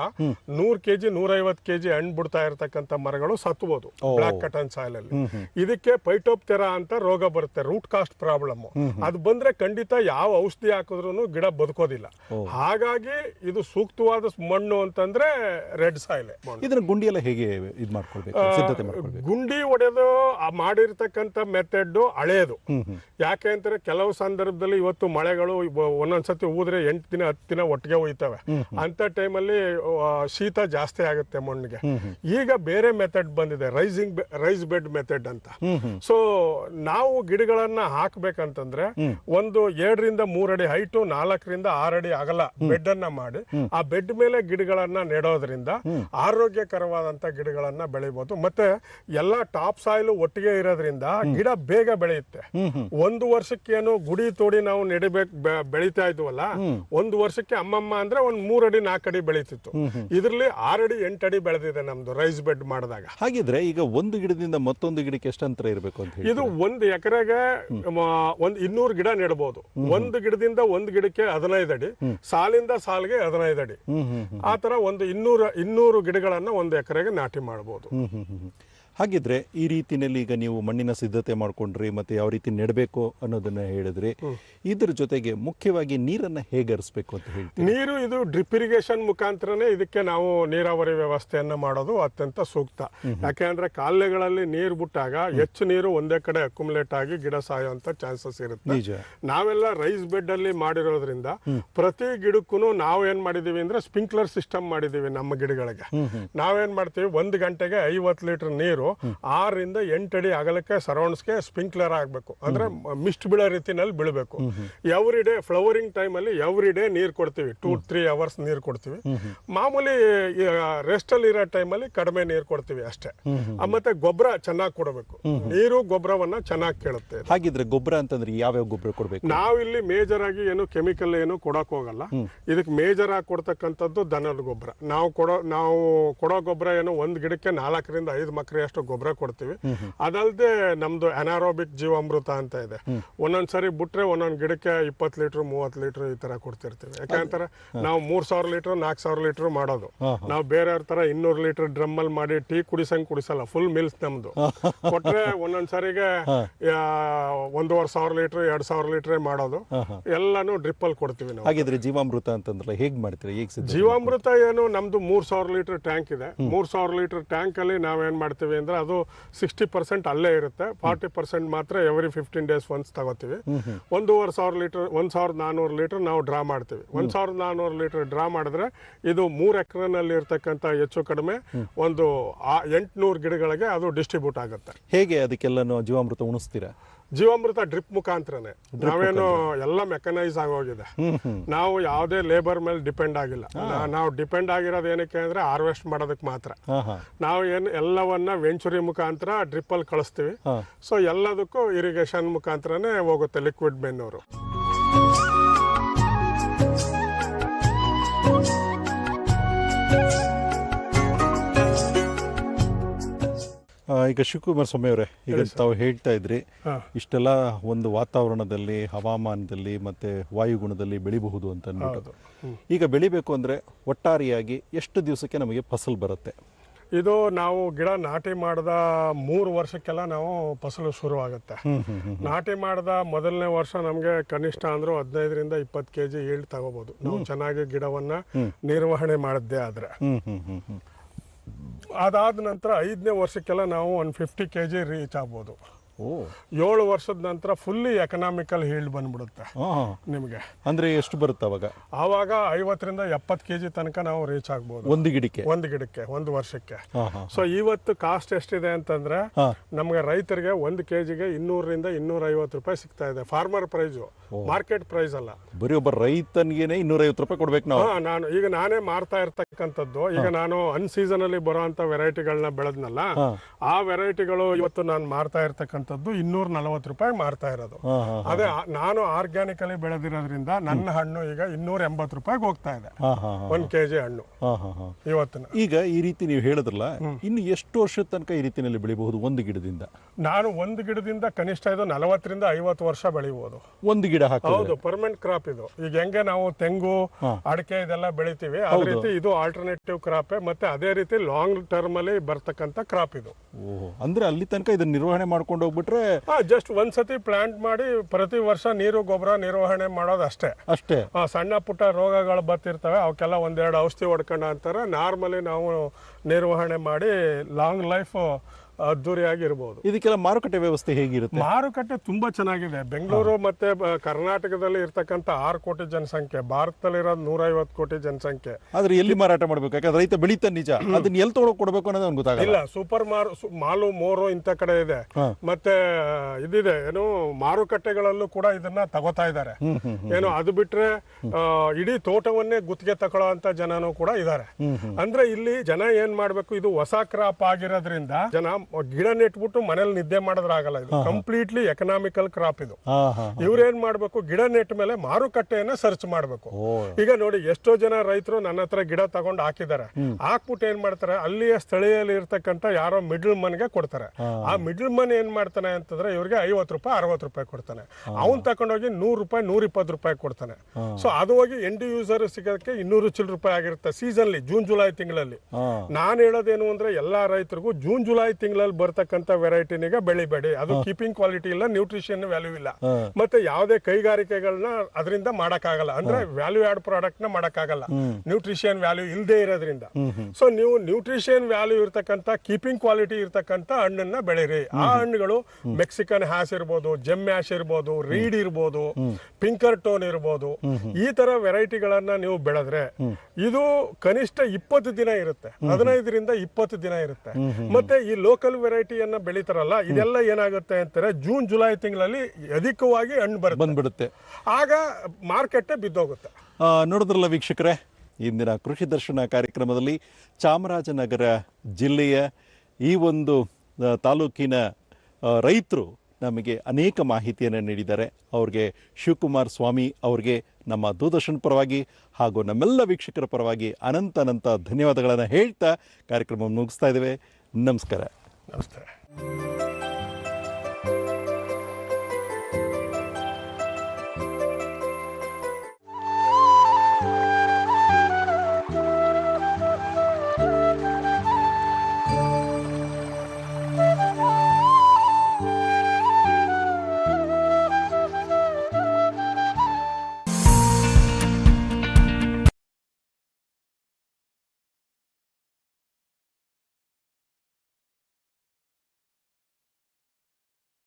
ನೂರ್ ಕೆಜಿ ನೂರೈವತ್ತು ಕೆಜಿ ಹಣ್ಣು ಬಿಡ್ತಾ ಇರತಕ್ಕಂತ ಮರಗಳು ಸತ್ಬೋದು ಬ್ಲಾಕ್ ಕಟನ್ ಸಾಯಿಲ್ ಅಲ್ಲಿ ಇದಕ್ಕೆ ಪೈಟೋಪ್ತೆರಾ ಅಂತ ರೋಗ ಬರುತ್ತೆ ರೂಟ್ ಕಾಸ್ಟ್ ಪ್ರಾಬ್ಲಮ್ ಅದು ಬಂದ್ರೆ ಖಂಡಿತ ಯಾವ ಔಷಧಿ ಹಾಕಿದ್ರು ಗಿಡ ಬದುಕೋದಿಲ್ಲ. ಹಾಗಾಗಿ ಇದು ಸೂಕ್ತವಾದ ಮಣ್ಣು ಅಂತಂದ್ರೆ ರೆಡ್ ಸಾಯಿಲ್ ಇದನ್ನ ಗುಂಡಿ ಎಲ್ಲ ಹೇಗೆ ಇದು ಮಾಡ್ಕೊಳ್ಬೇಕು ಗುಂಡಿ ಒಡೆದು ಮಾಡಿರ್ತಕ್ಕಂತ ಮಾಡಿರ್ತಕ್ಕಂಥ ಮೆಥಡ್ ಹಳೇದು. ಯಾಕೆ ಅಂದ್ರೆ ಕೆಲವು ಸಂದರ್ಭದಲ್ಲಿ ಇವತ್ತು ಮಳೆಗಳು ಒಂದೊಂದ್ಸತಿ ಊದ್ರೆ ಎಂಟು ದಿನ ಹತ್ತು ದಿನ ಒಟ್ಟಿಗೆ ಹೋಯ್ತವೆ ಅಂತ ಟೈಮಲ್ಲಿ ಶೀತ ಜಾಸ್ತಿ ಆಗುತ್ತೆ ಮಣ್ಣಿಗೆ. ಈಗ ಬೇರೆ ಮೆಥಡ್ ಬಂದಿದೆ ರೈಸಿಂಗ್ ರೈಸ್ ಬೆಡ್ ಮೆಥಡ್ ಅಂತ. ಸೊ ನಾವು ಗಿಡಗಳನ್ನ ಹಾಕ್ಬೇಕಂತಂದ್ರೆ ಒಂದು ಎರಡರಿಂದ ಮೂರಡಿ ಹೈಟು ನಾಲ್ಕರಿಂದ ಆರಡಿ ಅಗಲ ಬೆಡ್ ಅನ್ನ ಮಾಡಿ ಆ ಬೆಡ್ ಮೇಲೆ ಗಿಡಗಳನ್ನ ನೆಡೋದ್ರಿಂದ ಆರೋಗ್ಯಕರವಾದಂತ ಗಿಡಗಳನ್ನ ಬೆಳಿಬಹುದು ಮತ್ತೆ ಎಲ್ಲಾ ಟಾಪ್ ಸಾಯಿಲ್ ಒಟ್ಟಿಗೆ ಇರೋದ್ರಿಂದ ಗಿಡ ಬೇಗ ಬೆಳೆಯುತ್ತೆ. ಒಂದು ವರ್ಷಕ್ಕೇನು ಗುಡಿ ತೋಡಿ ನಾವು ನೆಡಬೇಕು ಬೆಳಿತಾ ಇದ್ವಲ್ಲ ಒಂದು ವರ್ಷಕ್ಕೆ ಅಮ್ಮಮ್ಮ ಅಂದ್ರೆ ಒಂದ್ ಮೂರಡಿ ನಾಲ್ಕಡಿ ಬೆಳೀತಿತ್ತು ಇದ್ರಲ್ಲಿ ಆರಡಿ ಎಂಟಡಿ ಬೆಳೆದಿದೆ ನಮ್ದು ರೈಸ್ ಬೆಡ್ ಮಾಡಿದಾಗ. ಹಾಗಿದ್ರೆ ಈಗ ಒಂದು ಗಿಡದಿಂದ ಮತ್ತೊಂದು ಗಿಡಕ್ಕೆ ಎಷ್ಟು ಅಂತರ ಇರಬೇಕು ಅಂತ ಇದು ಒಂದು ಎಕರೆಗೆ ಒಂದು ಇನ್ನೂರು ಗಿಡ ನೆಡಬಹುದು ಒಂದು ಗಿಡದಿಂದ ಒಂದು ಗಿಡಕ್ಕೆ ಹದಿನೈದು ಅಡಿ ಸಾಲಿಂದ ಸಾಲಿಗೆ ಹದಿನೈದು ಅಡಿ. ಆತರ ತರ ಒಂದು ಇನ್ನೂರ ಇನ್ನೂರು ಗಿಡಗಳನ್ನ ಒಂದು ಎಕರೆಗೆ ನಾಟಿ ಮಾಡಬಹುದು. ಹಾಗಿದ್ರೆ ಈ ರೀತಿಯಲ್ಲಿ ಈಗ ನೀವು ಮಣ್ಣಿನ ಸಿದ್ಧತೆ ಮಾಡ್ಕೊಂಡ್ರಿ ಮತ್ತೆ ಯಾವ ರೀತಿ ನೆಡಬೇಕು ಅನ್ನೋದನ್ನ ಹೇಳಿದ್ರಿ. ಇದ್ರ ಜೊತೆಗೆ ಮುಖ್ಯವಾಗಿ ನೀರನ್ನ ಹೇಗೆ ಹರಿಸ್ಬೇಕು ಅಂತ ಹೇಳ್ತೀವಿ ನೀರು ಇದು ಡ್ರಿಪ್ ಇರಿಗೇಷನ್ ಮುಖಾಂತರನೇ ಇದಕ್ಕೆ ನಾವು ನೀರಾವರಿ ವ್ಯವಸ್ಥೆಯನ್ನ ಮಾಡೋದು ಅತ್ಯಂತ ಸೂಕ್ತ. ಯಾಕೆಂದ್ರೆ ಕಾಲುವೆಗಳಲ್ಲಿ ನೀರು ಬಿಟ್ಟಾಗ ಹೆಚ್ಚು ನೀರು ಒಂದೇ ಕಡೆ ಅಕ್ಯುಮುಲೇಟ್ ಆಗಿ ಗಿಡ ಸಾಯುವಂತ ಚಾನ್ಸಸ್ ಇರುತ್ತೆ. ನಾವೆಲ್ಲ ರೈಸ್ ಬೆಡ್ ಅಲ್ಲಿ ಮಾಡಿರೋದ್ರಿಂದ ಪ್ರತಿ ಗಿಡಕ್ಕೂ ನಾವು ಏನ್ ಮಾಡಿದೀವಿ ಅಂದ್ರೆ ಸ್ಪ್ರಿಂಕ್ಲರ್ ಸಿಸ್ಟಮ್ ಮಾಡಿದೀವಿ ನಮ್ಮ ಗಿಡಗಳಿಗೆ. ನಾವೇನ್ ಮಾಡ್ತೀವಿ ಒಂದು ಗಂಟೆಗೆ ಐವತ್ತು ಲೀಟರ್ ನೀರು ಆರರಿಂದ ಎಂಟಡಿ ಅಗಲಕ್ಕೆ ಸರೌಂಡ್ಸ್ಗೆ ಸ್ಪ್ರಿಂಕ್ಲರ್ ಆಗಬೇಕು. ಅಂದ್ರೆ ಮಿಸ್ಟ್ ಬೀಳೋ ರೀತಿನಲ್ಲಿ ಬೀಳಬೇಕು. ಎವ್ರಿ ಡೇ ಫ್ಲವರಿಂಗ್ ಟೈಮಲ್ಲಿ ಎವ್ರಿ ಡೇ ನೀರು ಕೊಡ್ತೀವಿ. ಟೂ ತ್ರೀ ಅವರ್ಸ್ ನೀರು ಕೊಡ್ತೀವಿ. ಮಾಮೂಲಿ ರೆಸ್ಟಲ್ಲಿ ಇರೋ ಟೈಮಲ್ಲಿ ಕಡಿಮೆ ನೀರು ಕೊಡ್ತೀವಿ ಅಷ್ಟೇ. ಮತ್ತೆ ಗೊಬ್ಬರ ಚೆನ್ನಾಗಿ ಕೊಡಬೇಕು. ನೀರು ಗೊಬ್ಬರವನ್ನ ಚೆನ್ನಾಗಿ ಕೇಳುತ್ತೆ. ಹಾಗಿದ್ರೆ ಗೊಬ್ಬರ ಅಂತಂದ್ರೆ ಯಾವ್ಯಾವ ಗೊಬ್ಬರ ಕೊಡ್ಬೇಕು? ನಾವಿಲ್ಲಿ ಮೇಜರ್ ಆಗಿ ಏನು ಕೆಮಿಕಲ್ ಏನು ಕೊಡಕ್ ಹೋಗಲ್ಲ. ಇದಕ್ಕೆ ಮೇಜರ್ ಆಗಿ ಕೊಡ್ತಕ್ಕಂಥದ್ದು ದನದ ಗೊಬ್ಬರ. ನಾವು ಕೊಡೋ ನಾವು ಕೊಡೋ ಗೊಬ್ಬರ ಏನು ಒಂದ್ ಗಿಡಕ್ಕೆ ನಾಲ್ಕರಿಂದ ಐದು ಮಕ್ರೆ ಅಷ್ಟು ಗೊಬ್ಬರ ಕೊಡ್ತೀವಿ. ಅದಲ್ಲದೆ ನಮ್ದು ಅನಾರೋಬಿಕ್ ಜೀವಾಮೃತ ಅಂತ ಇದೆ. ಒಂದೊಂದ್ಸರಿ ಬಿಟ್ರೆ ಒಂದೊಂದ್ ಗಿಡಕ್ಕೆ ಇಪ್ಪತ್ತು ಲೀಟರ್ ಮೂವತ್ತು ಲೀಟರ್ ಈ ತರ ಕೊಡ್ತಿರ್ತೀವಿ. ಯಾಕಂದ್ರೆ ನಾವು ಮೂರ್ ಸಾವಿರ ಲೀಟರ್ ನಾಲ್ಕು ಸಾವಿರ ಲೀಟರ್ ಮಾಡೋದು. ನಾವು ಬೇರೆಯವ್ರ ತರ ಇನ್ನೂರು ಲೀಟರ್ ಡ್ರಮ್ ಅಲ್ಲಿ ಮಾಡಿ ಟೀ ಕುಡಿಸಂಗ್ ಕುಡಿಸಲ್ಲ ಫುಲ್ ಮಿಲ್ಸ್ ನಮ್ದು. ಕೊಟ್ರೆ ಒಂದೊಂದ್ ಸರಿಗೆ ಒಂದೂವರೆ ಸಾವಿರ ಲೀಟರ್ ಎರಡ್ ಸಾವಿರ ಲೀಟರ್ ಮಾಡೋದು. ಎಲ್ಲಾನು ಡ್ರಿಪ್ ಅಲ್ಲಿ ಕೊಡ್ತೀವಿ ನಾವು. ಹಾಗಿದ್ರೆ ಜೀವಾಮೃತ ಅಂತಂದ್ರೆ ಹೇಗ್ ಮಾಡ್ತೀರಿ? ಜೀವಾಮೃತ ಏನು ನಮ್ದು ಮೂರ್ ಸಾವಿರ ಲೀಟರ್ ಟ್ಯಾಂಕ್ ಇದೆ. ಮೂರ್ ಸಾವಿರ ಲೀಟರ್ ಟ್ಯಾಂಕ್ ಅಲ್ಲಿ ನಾವೇನ್ ಮಾಡ್ತೀವಿ ಅಂದ್ರೆ ಅದು ಸಿಕ್ಸ್ಟಿ ಪರ್ಸೆಂಟ್ ಅಲ್ಲೇ ಇರುತ್ತೆ. ಫಾರ್ಟಿ ಪರ್ಸೆಂಟ್ ಮಾತ್ರ ಎವ್ರಿ ಫಿಫ್ಟೀನ್ ಡೇಸ್ ಒನ್ಸ್ ತಗೋತೀವಿ. ಒಂದೂವರೆ ಸಾವಿರ ಲೀಟರ್, ಒಂದ್ ಸಾವಿರದ ನಾನೂರು ಲೀಟರ್ ನಾವು ಡ್ರಾ ಮಾಡ್ತೀವಿ. ಒಂದ್ ಸಾವಿರದ ನಾನೂರು ಲೀಟರ್ ಡ್ರಾ ಮಾಡಿದ್ರೆ ಇದು ಮೂರ್ ಎಕರೆನಲ್ಲಿ ಇರ್ತಕ್ಕಂಥ ಹೆಚ್ಚು ಕಡಿಮೆ ಒಂದು ಎಂಟ್ನೂರು ಗಿಡಗಳಿಗೆ ಅದು ಡಿಸ್ಟ್ರಿಬ್ಯೂಟ್ ಆಗುತ್ತೆ. ಹೇಗೆ ಅದಕ್ಕೆಲ್ಲನೂ ಜೀವಾಮೃತ ಉಣಿಸ್ತೀರಾ? ಜೀವಾಮೃತ ಡ್ರಿಪ್ ಮುಖಾಂತರನೇ. ನಾವೇನು ಎಲ್ಲ ಮೆಕನೈಸ್ ಆಗೋಗಿದೆ. ನಾವು ಯಾವುದೇ ಲೇಬರ್ ಮೇಲೆ ಡಿಪೆಂಡ್ ಆಗಿಲ್ಲ. ನಾವು ಡಿಪೆಂಡ್ ಆಗಿರೋದು ಏನಕ್ಕೆ ಅಂದ್ರೆ ಹಾರ್ವೆಸ್ಟ್ ಮಾಡೋದಕ್ಕೆ ಮಾತ್ರ. ನಾವು ಏನು ಎಲ್ಲವನ್ನ ವೆಂಚುರಿ ಮುಖಾಂತರ ಡ್ರಿಪ್ ಅಲ್ಲಿ ಕಳಿಸ್ತೀವಿ. ಸೊ ಎಲ್ಲದಕ್ಕೂ ಇರಿಗೇಷನ್ ಮುಖಾಂತರನೇ ಹೋಗುತ್ತೆ ಲಿಕ್ವಿಡ್ ಬೆನ್ನೂರು. ಈಗ ಶಿವಕುಮಾರ್ ಸ್ವಾಮಿ ಅವರೇ ಈಗ ತಾವು ಹೇಳ್ತಾ ಇದ್ರಿ ಇಷ್ಟೆಲ್ಲ ಒಂದು ವಾತಾವರಣದಲ್ಲಿ ಹವಾಮಾನದಲ್ಲಿ ಮತ್ತೆ ವಾಯುಗುಣದಲ್ಲಿ ಬೆಳಿಬಹುದು ಅಂತ ಅಂದ್ಬಿಟ್ಟು. ಈಗ ಬೆಳಿಬೇಕು ಅಂದ್ರೆ ಒಟ್ಟಾರೆಯಾಗಿ ಎಷ್ಟು ದಿವಸಕ್ಕೆ ನಮಗೆ ಫಸಲ್ ಬರುತ್ತೆ? ಇದು ನಾವು ಗಿಡ ನಾಟಿ ಮಾಡಿದ ಮೂರು ವರ್ಷಕ್ಕೆಲ್ಲ ನಾವು ಫಸಲು ಶುರುವಾಗುತ್ತೆ. ನಾಟಿ ಮಾಡಿದ ಮೊದಲನೇ ವರ್ಷ ನಮಗೆ ಕನಿಷ್ಠ ಅಂದ್ರೂ ಹದಿನೈದರಿಂದ ಇಪ್ಪತ್ತು ಕೆ ಜಿ ಏಳು ತಗೋಬಹುದು ನಾವು ಚೆನ್ನಾಗಿ ಗಿಡವನ್ನ ನಿರ್ವಹಣೆ ಮಾಡಿದ್ದೆ ಆದ್ರೆ. ಅದಾದ ನಂತರ ಐದನೇ ವರ್ಷಕ್ಕೆಲ್ಲ ನಾವು ಒಂದು ಫಿಫ್ಟಿ ಕೆ ಜಿ ರೀಚ್ ಆಗ್ಬೋದು. ಏಳು ವರ್ಷದ ನಂತರ ಫುಲ್ಲಿ ಎಕನಾಮಿಕಲ್ ಹೀಲ್ಡ್ ಬಂದ್ಬಿಡುತ್ತೆ. ನಿಮಗೆ. ಅಂದ್ರೆ ಎಷ್ಟು ಬರುತ್ತೆ ಅವಾಗ? ಆವಾಗ ಐವತ್ತರಿಂದ ಎಪ್ಪತ್ತು ಕೆ ಜಿ ತನಕ ನಾವು ರೀಚ್ ಆಗ್ಬೋದು. ಒಂದು ಗಿಡಕ್ಕೆ? ಒಂದು ಗಿಡಕ್ಕೆ ಒಂದು ವರ್ಷಕ್ಕೆ. ಸೊ ಇವತ್ತು ಕಾಸ್ಟ್ ಎಷ್ಟಿದೆ ಅಂತಂದ್ರೆ ನಮಗೆ ರೈತರಿಗೆ ಒಂದು ಕೆ ಜಿಗೆ ಇನ್ನೂರರಿಂದ ಇನ್ನೂರ ಐವತ್ತು ರೂಪಾಯಿ ಸಿಗ್ತಾ ಇದೆ. ಫಾರ್ಮರ್ ಪ್ರೈಸು ಮಾರ್ಕೆಟ್ ಪ್ರೈಸ್ ಅಲ್ಲ. ಬರೀ ಒಬ್ಬ ರೈತನಿಗೇನೆ ಇನ್ನೂರೈವತ್ತು ರೂಪಾಯಿ ಕೊಡ್ಬೇಕು ನಾವು. ನಾನು ಈಗ ನಾನೇ ಮಾರ್ತಾ ಇರ್ತಕ್ಕಂಥದ್ದು. ಈಗ ನಾನು ಅನ್ಸೀಸನ್ ಅಲ್ಲಿ ಬರುವಂತ ವೆರೈಟಿಗಳನ್ನ ಬೆಳೆದ್ನಲ್ಲ ಆ ವೆರೈಟಿಗಳು ಇವತ್ತು ನಾನು ಮಾರ್ತಾ ಇರ್ತಕ್ಕಂಥದ್ದು ಇನ್ನೂರ ನಲವತ್ತು ರೂಪಾಯಿ ಮಾರ್ತಾ ಇರೋದು. ಅದೇ ನಾನು ಆರ್ಗ್ಯಾನಿಕ್ ಅಲ್ಲಿ ಬೆಳೆದಿರೋದ್ರಿಂದ ನನ್ನ ಹಣ್ಣು ಈಗ ಇನ್ನೂರ ಎಂಬತ್ತು ರೂಪಾಯಿಗೆ ಹೋಗ್ತಾ ಇದೆ. ಒಂದ್ ಕೆಜಿ ಹಣ್ಣು. ಇವತ್ತಿನ. ಈಗ ಈ ರೀತಿ ನೀವು ಹೇಳಿದ್ರಲ್ಲ ಇನ್ನು ಎಷ್ಟು ವರ್ಷದ ತನಕ ಈ ರೀತಿನಲ್ಲಿ ಬೆಳಿಬಹುದು ಒಂದು ಗಿಡದಿಂದ? ನಾನು ಒಂದು ಗಿಡದಿಂದ ಕನಿಷ್ಠ ಇದು ನಲವತ್ತರಿಂದ ಐವತ್ತು ವರ್ಷ ಬೆಳಿಬೋದು. ಒಂದು ಗಿಡ ಹೌದು ಪರ್ಮನೆಂಟ್ ಕ್ರಾಪ್ ಇದು. ಈಗ ಹೆಂಗೆ ನಾವು ತೆಂಗು ಅಡಿಕೆ ಇದೆಲ್ಲ ಬೆಳಿತೀವಿ ಅದೇ ರೀತಿ ಇದು ಆಲ್ಟರ್ನೇಟಿವ್ ಕ್ರಾಪ್ ಮತ್ತೆ ಅದೇ ರೀತಿ ಲಾಂಗ್ ಟರ್ಮ್ ಅಲ್ಲಿ ಬರ್ತಕ್ಕಂಥ ಕ್ರಾಪ್ ಇದು. ಅಂದ್ರೆ ಅಲ್ಲಿ ತನಕ ಇದನ್ನ ನಿರ್ವಹಣೆ ಮಾಡ್ಕೊಂಡು ಹೋಗ್ಬಿಟ್ರೆ ಜಸ್ಟ್ ಒಂದ್ಸತಿ ಪ್ಲಾಂಟ್ ಮಾಡಿ ಪ್ರತಿ ವರ್ಷ ನೀರು ಗೊಬ್ಬರ ನಿರ್ವಹಣೆ ಮಾಡೋದು ಅಷ್ಟೇ. ಅಷ್ಟೇ. ಸಣ್ಣ ಪುಟ್ಟ ರೋಗಗಳು ಬರ್ತಿರ್ತವೆ ಅವಕ್ಕೆಲ್ಲ ಒಂದೆರಡು ಔಷಧಿ ಹೊಡ್ಕೊಂಡ ಅಂತಾರೆ. ನಾರ್ಮಲಿ ನಾವು ನಿರ್ವಹಣೆ ಮಾಡಿ ಲಾಂಗ್ ಲೈಫ್ ಅದ್ದೂರಿಯಾಗಿ ಆಗಿರ್ಬೋದು ಇದಕ್ಕೆಲ್ಲ ಮಾರುಕಟ್ಟೆ ವ್ಯವಸ್ಥೆ ಹೇಗಿರುತ್ತೆ? ಮಾರುಕಟ್ಟೆ ತುಂಬಾ ಚೆನ್ನಾಗಿದೆ. ಬೆಂಗಳೂರು ಮತ್ತೆ ಕರ್ನಾಟಕದಲ್ಲಿ ಇರ್ತಕ್ಕಂಥ ಆರು ಕೋಟಿ ಜನಸಂಖ್ಯೆ ಭಾರತದಲ್ಲಿರೋದು ನೂರೈವತ್ತು ಕೋಟಿ ಜನಸಂಖ್ಯೆ. ಆದ್ರೆ ಎಲ್ಲಿ ಮಾರಾಟ ಮಾಡ್ಬೇಕು? ಯಾಕಂದ್ರೆ ರೈತ ಬೆಳೀತ ನಿಜ. ಅದನ್ನ ಎಲ್ಲಿ ತಗೊಳಕ್ ಕೊಡ್ಬೇಕು ಅನ್ನೋದು ಅವ್ನು ಗೊತ್ತಾಗಲ್ಲ. ಇಲ್ಲ ಸೂಪರ್ ಮಾರ್ ಮಾಲು ಮೋರು ಇಂಥ ಕಡೆ ಇದೆ. ಮತ್ತೆ ಇದಿದೆ ಏನು ಮಾರುಕಟ್ಟೆಗಳಲ್ಲೂ ಕೂಡ ಇದನ್ನ ತಗೋತಾ ಇದ್ದಾರೆ. ಏನು ಅದು ಬಿಟ್ರೆ ಇಡೀ ತೋಟವನ್ನೇ ಗುತ್ತಿಗೆ ತಗೊಳ್ಳೋ ಅಂತ ಜನನೂ ಕೂಡ ಇದ್ದಾರೆ. ಅಂದ್ರೆ ಇಲ್ಲಿ ಜನ ಏನ್ ಮಾಡ್ಬೇಕು? ಇದು ಹೊಸ ಕ್ರಾಪ್ ಆಗಿರೋದ್ರಿಂದ ಜನ ಗಿಡ ನೆಟ್ಬಿಟ್ಟು ಮನೇಲಿ ನಿದ್ದೆ ಮಾಡೋದ್ರಾಗಲ್ಲ ಇದು. ಕಂಪ್ಲೀಟ್ಲಿ ಎಕನಾಮಿಕಲ್ ಕ್ರಾಪ್ ಇದು. ಇವ್ರೇನ್ ಮಾಡ್ಬೇಕು? ಗಿಡ ನೆಟ್ಟ ಮೇಲೆ ಮಾರುಕಟ್ಟೆಯನ್ನ ಸರ್ಚ್ ಮಾಡ್ಬೇಕು. ಈಗ ನೋಡಿ ಎಷ್ಟೋ ಜನ ರೈತರು ನನ್ನ ಹತ್ರ ಗಿಡ ತಗೊಂಡು ಹಾಕಿದ್ದಾರೆ. ಹಾಕ್ಬಿಟ್ಟು ಏನ್ ಮಾಡ್ತಾರೆ? ಅಲ್ಲಿಯ ಸ್ಥಳೀಯಲ್ಲಿ ಇರ್ತಕ್ಕಂಥ ಯಾರೋ ಮಿಡ್ಲ್ ಮನ್ಗೆ ಕೊಡ್ತಾರೆ. ಆ ಮಿಡ್ಲ್ ಮನ್ ಏನ್ ಮಾಡ್ತಾನೆ ಅಂತಂದ್ರೆ ಇವ್ರಿಗೆ ಐವತ್ತು ರೂಪಾಯಿ ಅರವತ್ತು ರೂಪಾಯಿ ಕೊಡ್ತಾನೆ. ಅವ್ನ್ ತಗೊಂಡೋಗಿ ನೂರು ರೂಪಾಯಿ ನೂರ ಇಪ್ಪತ್ತು ರೂಪಾಯಿ ಕೊಡ್ತಾನೆ. ಸೊ ಅದು ಹೋಗಿ ಎಂಡ್ ಯೂಸರ್ ಸಿಗೋದಕ್ಕೆ ಇನ್ನೂರು ಚಿಲ್ ರೂಪಾಯಿ ಆಗಿರುತ್ತೆ ಸೀಸನ್ಲಿ ಜೂನ್ ಜುಲೈ ತಿಂಗಳಲ್ಲಿ. ನಾನು ಹೇಳೋದೇನು ಅಂದ್ರೆ ಎಲ್ಲಾ ರೈತರಿಗೂ ಜೂನ್ ಜುಲೈ ತಿಂಗಳಲ್ಲಿ ಬರ್ತಕ್ಕಂಥ ವೆರೈಟಿನಿಗ ಬೆಳಿಬೇಡಿ. ಅದು ಕೀಪಿಂಗ್ ಕ್ವಾಲಿಟಿ ಇಲ್ಲ ನ್ಯೂಟ್ರಿಷನ್ ವ್ಯಾಲ್ಯೂ ಇಲ್ಲ. ಮತ್ತೆ ಯಾವುದೇ ಕೈಗಾರಿಕೆಗಳನ್ನ ಅದರಿಂದ ಮಾಡಕ್ಕಾಗಲ್ಲ. ಅಂದ್ರೆ ವ್ಯಾಲ್ಯೂ ಆಡ್ ಪ್ರಾಡಕ್ಟ್ನ ಮಾಡಕ್ಕಾಗಲ್ಲ. ನ್ಯೂಟ್ರಿಷನ್ ವ್ಯಾಲ್ಯೂ ಇಲ್ಲದೆ ಇರೋದ್ರಿಂದ. ಸೊ ನೀವು ನ್ಯೂಟ್ರಿಷನ್ ವ್ಯಾಲ್ಯೂ ಇರ್ತಕ್ಕಂಥ ಕೀಪಿಂಗ್ ಕ್ವಾಲಿಟಿ ಇರ್ತಕ್ಕಂಥ ಹಣ್ಣನ್ನ ಬೆಳೀರಿ. ಆ ಹಣ್ಣುಗಳು ಮೆಕ್ಸಿಕನ್ ಹ್ಯಾಸ್ ಇರ್ಬೋದು ಜೆಮ್ ಹ್ಯಾಶ್ ಇರ್ಬೋದು ರೀಡ್ ಇರ್ಬೋದು ಪಿಂಕರ್ ಟೋನ್ ಇರ್ಬೋದು. ಈ ತರ ವೆರೈಟಿಗಳನ್ನ ನೀವು ಬೆಳೆದ್ರೆ ಇದು ಕನಿಷ್ಠ ಇಪ್ಪತ್ತು ದಿನ ಇರುತ್ತೆ. ಹದಿನೈದರಿಂದ ಇಪ್ಪತ್ತು ದಿನ ಇರುತ್ತೆ. ಮತ್ತೆ ಈ ಲೋಕಲ್ ವೆರೈಟಿಯನ್ನ ಬೆಳಿತಾರಲ್ಲ ಇದೆಲ್ಲ ಏನಾಗುತ್ತೆ ಅಂತಾರೆ ಜೂನ್ ಜುಲೈ ತಿಂಗಳಲ್ಲಿ ಅಧಿಕವಾಗಿ ಹಣ್ಣು ಬರುತ್ತೆ. ಬಂದ್ಬಿಡುತ್ತೆ. ಆಗ ಮಾರ್ಕೆಟ್ ಬಿದ್ದೋಗುತ್ತೆ. ನೋಡಿದ್ರಲ್ಲ ವೀಕ್ಷಕರೇ ಇಂದಿನ ಕೃಷಿ ದರ್ಶನ ಕಾರ್ಯಕ್ರಮದಲ್ಲಿ ಚಾಮರಾಜನಗರ ಜಿಲ್ಲೆಯ ಈ ಒಂದು ತಾಲೂಕಿನ ರೈತರು ನಮಗೆ ಅನೇಕ ಮಾಹಿತಿಯನ್ನು ನೀಡಿದ್ದಾರೆ. ಅವ್ರಿಗೆ ಶಿವಕುಮಾರ್ ಸ್ವಾಮಿ ಅವ್ರಿಗೆ ನಮ್ಮ ದೂರದರ್ಶನ ಪರವಾಗಿ ಹಾಗೂ ನಮ್ಮೆಲ್ಲ ವೀಕ್ಷಕರ ಪರವಾಗಿ ಅನಂತ ಅನಂತ ಧನ್ಯವಾದಗಳನ್ನು ಹೇಳ್ತಾ ಕಾರ್ಯಕ್ರಮ ಮುಗಿಸ್ತಾ ಇದ್ದೇವೆ. ನಮಸ್ಕಾರ. ನಮಸ್ತೆ